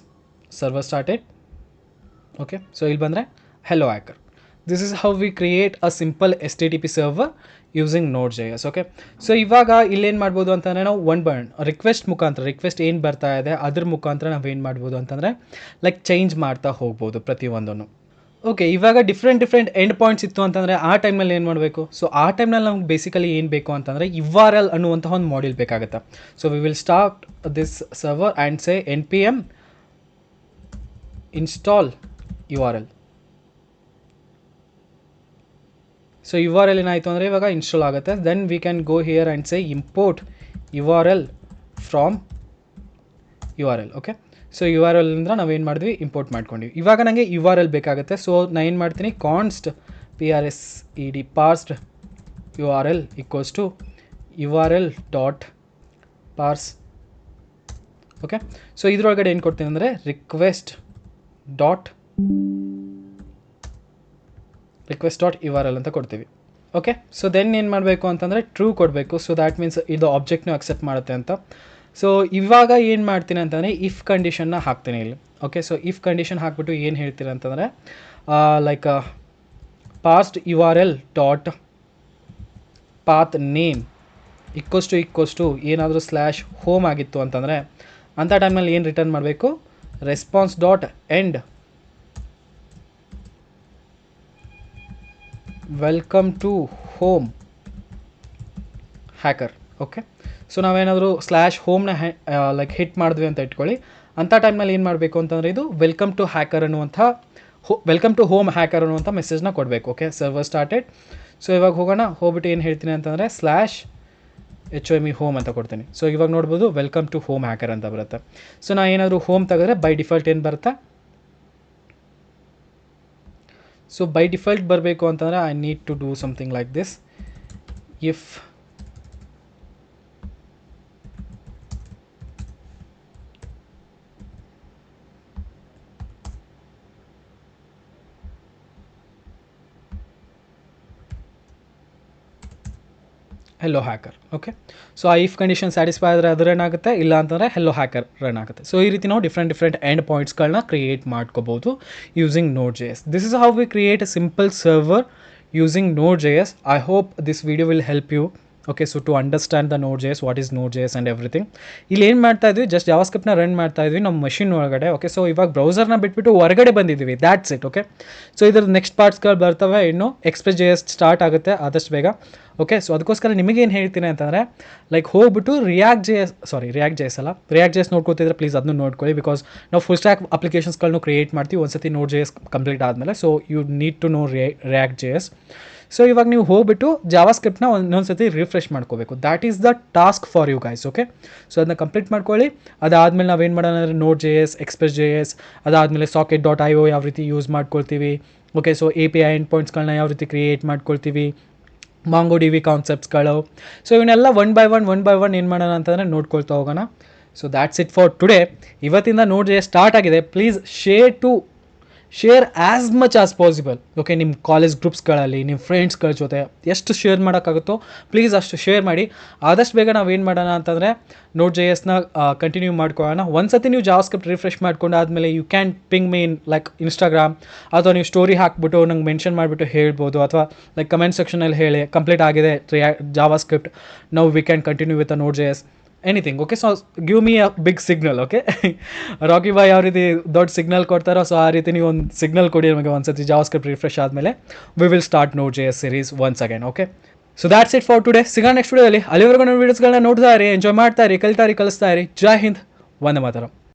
server started. ಓಕೆ ಸೊ ಇಲ್ಲಿ ಬಂದರೆ hello hacker. This is how we ಟಿ a simple http server using node.js okay so ಇವಾಗ ಇಲ್ಲೇನು ಮಾಡ್ಬೋದು ಅಂತಂದರೆ ನಾವು ಒನ್ ಬೈ ರಿಕ್ವೆಸ್ಟ್ ಮುಖಾಂತರ ರಿಕ್ವೆಸ್ಟ್ ಏನು ಬರ್ತಾ ಇದೆ, ಅದ್ರ ಮುಖಾಂತರ ನಾವು ಏನು ಮಾಡ್ಬೋದು ಅಂತಂದರೆ ಲೈಕ್ ಚೇಂಜ್ ಮಾಡ್ತಾ ಹೋಗ್ಬೋದು ಪ್ರತಿಯೊಂದನ್ನು. ಓಕೆ ಇವಾಗ ಡಿಫ್ರೆಂಟ್ ಡಿಫ್ರೆಂಟ್ ಎಂಡ್ ಪಾಯಿಂಟ್ಸ್ ಇತ್ತು ಅಂತಂದರೆ ಆ ಟೈಮಲ್ಲಿ ಏನು ಮಾಡಬೇಕು? ಸೊ ಆ ಟೈಮ್ನಲ್ಲಿ ನಮ್ಗೆ ಬೇಸಿಕಲಿ ಏನು ಬೇಕು ಅಂತಂದರೆ ಯು ಆರ್ ಎಲ್ ಅನ್ನುವಂಥ ಒಂದು ಮಾಡ್ಯೂಲ್ ಬೇಕಾಗುತ್ತೆ. So we will start this server and say N P M install U R L so U R L ಏನಾಯಿತು ಅಂದರೆ ಇವಾಗ ಇನ್ಸ್ಟಾಲ್ ಆಗುತ್ತೆ. Then we can go here and say import U R L from U R L okay so U R L ಅಂದ್ರೆ ನಾವೇನು ಮಾಡಿದ್ವಿ? Import ಮಾಡ್ಕೊಂಡ್ವಿ. ಇವಾಗ ನನಗೆ ಯು ಆರ್ ಎಲ್ ಬೇಕಾಗುತ್ತೆ. ಸೊ ನಾನು ಏನು ಮಾಡ್ತೀನಿ? Const P R S E D parsed U R L equals to U R L dot parse okay so ಇದ್ರೊಳಗಡೆ ಏನು ಕೊಡ್ತೀನಿ ಅಂದರೆ request dot request dot U R L ಅಂತ ಕೊಡ್ತೀವಿ. ಓಕೆ ಸೊ ದೆನ್ ಏನು ಮಾಡಬೇಕು ಅಂತಂದರೆ ಟ್ರೂ ಕೊಡಬೇಕು. ಸೊ ದ್ಯಾಟ್ ಮೀನ್ಸ್ ಇದು ಆಬ್ಜೆಕ್ಟ್ನೂ ಅಕ್ಸೆಪ್ಟ್ ಮಾಡುತ್ತೆ ಅಂತ. ಸೊ ಇವಾಗ ಏನು ಮಾಡ್ತೀನಿ ಅಂತಂದರೆ ಇಫ್ ಕಂಡೀಷನ್ನ ಹಾಕ್ತೀನಿ ಇಲ್ಲಿ. ಓಕೆ ಸೊ ಇಫ್ ಕಂಡೀಷನ್ ಹಾಕ್ಬಿಟ್ಟು ಏನು ಹೇಳ್ತೀರ ಅಂತಂದರೆ like past U R L dot path name ಇಕ್ಕೋಷ್ಟು ಇಕ್ಕೋಷ್ಟು ಏನಾದರೂ ಸ್ಲ್ಯಾಶ್ ಹೋಮ್ ಆಗಿತ್ತು ಅಂತಂದರೆ ಅಂಥ ಟೈಮಲ್ಲಿ ಏನು ರಿಟರ್ನ್ ಮಾಡಬೇಕು? Response dot end welcome to home hacker okay so ನಾವೇನಾದರೂ ಸ್ಲ್ಯಾಶ್ ಹೋಮ್ನ ಹ್ಯಾ ಲೈಕ್ ಹಿಟ್ ಮಾಡಿದ್ವಿ ಅಂತ ಇಟ್ಕೊಳ್ಳಿ. ಅಂಥ ಟೈಮ್ನಲ್ಲಿ ಏನು ಮಾಡಬೇಕು ಅಂತಂದರೆ ಇದು ವೆಲ್ಕಮ್ ಟು ಹ್ಯಾಕರ್ ಅನ್ನುವಂಥ ಹೋ ವೆಲ್ಕಮ್ ಟು ಹೋಮ್ ಹ್ಯಾಕರ್ ಅನ್ನುವಂಥ ಮೆಸೇಜ್ನ ಕೊಡಬೇಕು. ಓಕೆ ಸರ್ವರ್ ಸ್ಟಾರ್ಟೆಡ್ ಸೊ ಇವಾಗ ಹೋಗೋಣ. ಹೋಗ್ಬಿಟ್ಟು ಏನು ಹೇಳ್ತೀನಿ ಅಂತಂದರೆ slash H M E home ಅಂತ ಕೊಡ್ತೀನಿ. ಸೊ ಇವಾಗ ನೋಡ್ಬೋದು ವೆಲ್ಕಮ್ ಟು ಹೋಮ್ ಹ್ಯಾಕರ್ ಅಂತ ಬರುತ್ತೆ. ಸೊ ನಾನು ಏನಾದರೂ ಹೋಮ್ ತೆಗೆದ್ರೆ ಬೈ ಡಿಫಾಲ್ಟ್ ಏನು ಬರುತ್ತೆ? ಸೊ ಬೈ ಡಿಫಾಲ್ಟ್ ಬರಬೇಕು ಅಂತಂದರೆ I need to do something like this if hello hacker okay so ಆ ಇಫ್ ಕಂಡೀಷನ್ ಸ್ಯಾಟಿಸ್ಫೈ ಆದರೆ ಅದು ರನ್ ಆಗುತ್ತೆ, ಇಲ್ಲ ಅಂತಂದರೆ ಹೆಲ್ಲೋ ಹ್ಯಾಕರ್ ರನ್ ಆಗುತ್ತೆ. ಸೊ ಈ ರೀತಿ ನಾವು ಡಿಫ್ರೆಂಟ್ ಡಿಫ್ರೆಂಟ್ ಎಂಡ್ ಪಾಯಿಂಟ್ಸ್ಗಳನ್ನ ಕ್ರಿಯೇಟ್ ಮಾಡ್ಕೋಬೋದು using node J S this is how we create a simple server using node J S I hope this video will help you okay so to understand the node J S what is ನೋಡ್ ಜೇಸ್ and everything ಇಲ್ಲಿ ಏನು ಮಾಡ್ತಾ ಇದ್ವಿ? Just ಜಾವಾಸ್ಕ್ರಿಪ್ಟ್ನ run ಮಾಡ್ತಾ ಇದ್ವಿ ನಮ್ಮ machine ಒಳಗಡೆ okay so ಇವಾಗ ಬ್ರೌಸರ್ನ ಬಿಟ್ಬಿಟ್ಟು ಹೊರಗಡೆ ಬಂದಿದ್ದೀವಿ. ದ್ಯಾಟ್ಸ್ ಇಟ್ ಓಕೆ ಸೊ ಇದ್ರ ನೆಕ್ಸ್ಟ್ ಪಾರ್ಟ್ಸ್ಗಳು ಬರ್ತವೆ. ಇನ್ನು ಎಕ್ಸ್ಪ್ರೆಸ್ ಜೆ ಎಸ್ ಸ್ಟಾರ್ಟ್ ಆಗುತ್ತೆ ಆದಷ್ಟು ಬೇಗ ಓಕೆ ಸೊ ಅದಕ್ಕೋಸ್ಕರ ನಿಮಗೇನು ಹೇಳ್ತೀನಿ ಅಂತಂದರೆ ಲೈಕ್ ಹೋಗ್ಬಿಟ್ಟು React J S sorry React J S ಅಲ್ಲ. ರಿಯಾಕ್ಟ್ ಜೆ ಎಸ್ ನೋಡ್ಕೋತಿದ್ರೆ ಪ್ಲೀಸ್ ಅದನ್ನು ನೋಡ್ಕೊಳ್ಳಿ ಬಿಕಾಸ್ ನಾವು ಫುಲ್ ಸ್ಟ್ಯಾಕ್ ಅಪ್ಲಿಕೇಶನ್ಸ್ಗಳನ್ನು ಕ್ರಿಯೇಟ್ ಮಾಡ್ತೀವಿ. ಒಂದ್ಸತಿ ನೋಡ್ ಜೆ ಎಸ್ ಕಂಪ್ಲೀಟ್ ಆದಮೇಲೆ so you need to know React J S so ಇವಾಗ ನೀವು ಹೋಗ್ಬಿಟ್ಟು ಜಾವಾ ಸ್ಕ್ರಿಪ್ಟ್ನ ಒಂದೊಂದು ಸತಿ ರಿಫ್ರೆಶ್ ಮಾಡ್ಕೋಬೇಕು. That is the task for you guys okay so ಅದನ್ನ ಕಂಪ್ಲೀಟ್ ಮಾಡ್ಕೊಳ್ಳಿ. ಅದಾದಮೇಲೆ ನಾವೇನು ಮಾಡೋಣ ಅಂದರೆ node J S express J S ಅದಾದಮೇಲೆ ಸಾಕೆಟ್ ಡಾಟ್ ಐ ಒ ಯಾವ ರೀತಿ ಯೂಸ್ ಮಾಡ್ಕೊಳ್ತೀವಿ okay so A P I end ಪಾಯಿಂಟ್ಸ್ಗಳನ್ನ ಯಾವ ರೀತಿ ಕ್ರಿಯೇಟ್ ಮಾಡ್ಕೊಳ್ತೀವಿ ಮಾಂಗೋ ಡಿ ವಿ ಕಾನ್ಸೆಪ್ಟ್ಸ್ಗಳು ಸೊ ಇವನ್ನೆಲ್ಲ one by one one by one ಏನು ಮಾಡೋಣ ಅಂತಂದರೆ ನೋಡ್ಕೊಳ್ತಾ ಹೋಗೋಣ. So that's it for today ಇವತ್ತಿಂದ ನೋಡ್ರಿ ಸ್ಟಾರ್ಟ್ ಆಗಿದೆ. Please share to share as much as possible okay ನಿಮ್ಮ ಕಾಲೇಜ್ ಗ್ರೂಪ್ಸ್ಗಳಲ್ಲಿ ನಿಮ್ಮ ಫ್ರೆಂಡ್ಸ್ಗಳ ಜೊತೆ ಎಷ್ಟು ಶೇರ್ ಮಾಡೋಕ್ಕಾಗುತ್ತೋ ಪ್ಲೀಸ್ ಅಷ್ಟು ಶೇರ್ ಮಾಡಿ. ಆದಷ್ಟು ಬೇಗ ನಾವು ಏನು ಮಾಡೋಣ ಅಂತಂದರೆ ನೋಟ್ ಜೆ ಎಸ್ನ ಕಂಟಿನ್ಯೂ ಮಾಡ್ಕೊಳ್ಳೋಣ. ಒಂದು ಸತಿ ನೀವು ಜಾವ ಸ್ಕ್ರಿಪ್ಟ್ ರಿಫ್ರೆಶ್ ಮಾಡ್ಕೊಂಡು ಆದಮೇಲೆ you can ping mean like Instagram ಅಥವಾ ನೀವು ಸ್ಟೋರಿ ಹಾಕ್ಬಿಟ್ಟು ನಂಗೆ ಮೆನ್ಷನ್ ಮಾಡಿಬಿಟ್ಟು ಹೇಳ್ಬೋದು, ಅಥವಾ ಲೈಕ್ ಕಮೆಂಟ್ ಸೆಕ್ಷನಲ್ಲಿ ಹೇಳಿ ಕಂಪ್ಲೀಟ್ ಆಗಿದೆ ಜಾವಾ ಸ್ಕ್ರಿಪ್ಟ್ ನಾವು we can continue with node J S anything okay so give me a big signal okay Rocky boy ಯಾವ ರೀತಿ ದೊಡ್ಡ ಸಿಗ್ನಲ್ ಕೊಡ್ತಾರೋ ಸೊ ಆ ರೀತಿ ನೀವು ಒಂದು ಸಿಗ್ನಲ್ ಕೊಡಿ ನಮಗೆ ಒಂದು ಸತಿ ಜಾವ ಸ್ಕ್ರಿಪ್ಟ್ ರಿಫ್ರೆಶ್ ಆದಮೇಲೆ. We will start node J S series once again okay so that's it for today ಸಿಗೋಣ ನೆಕ್ಸ್ಟ್ ವೀಡಿಯೋದಲ್ಲಿ ಅಲ್ಲಿವರೆಗೂ ನನ್ನ ವೀಡಿಯೋಸ್ಗಳನ್ನ ನೋಡ್ತಾ ಇರಿ ಎಂಜಾಯ್ ಮಾಡ್ತಾ ಇರಿ, ಕಲಿತಾ ಇರಿ, ಕಲಿಸ್ತಾ ಇರಿ. ಜೈ ಹಿಂದ್. ವಂದೇ ಮಾತರಂ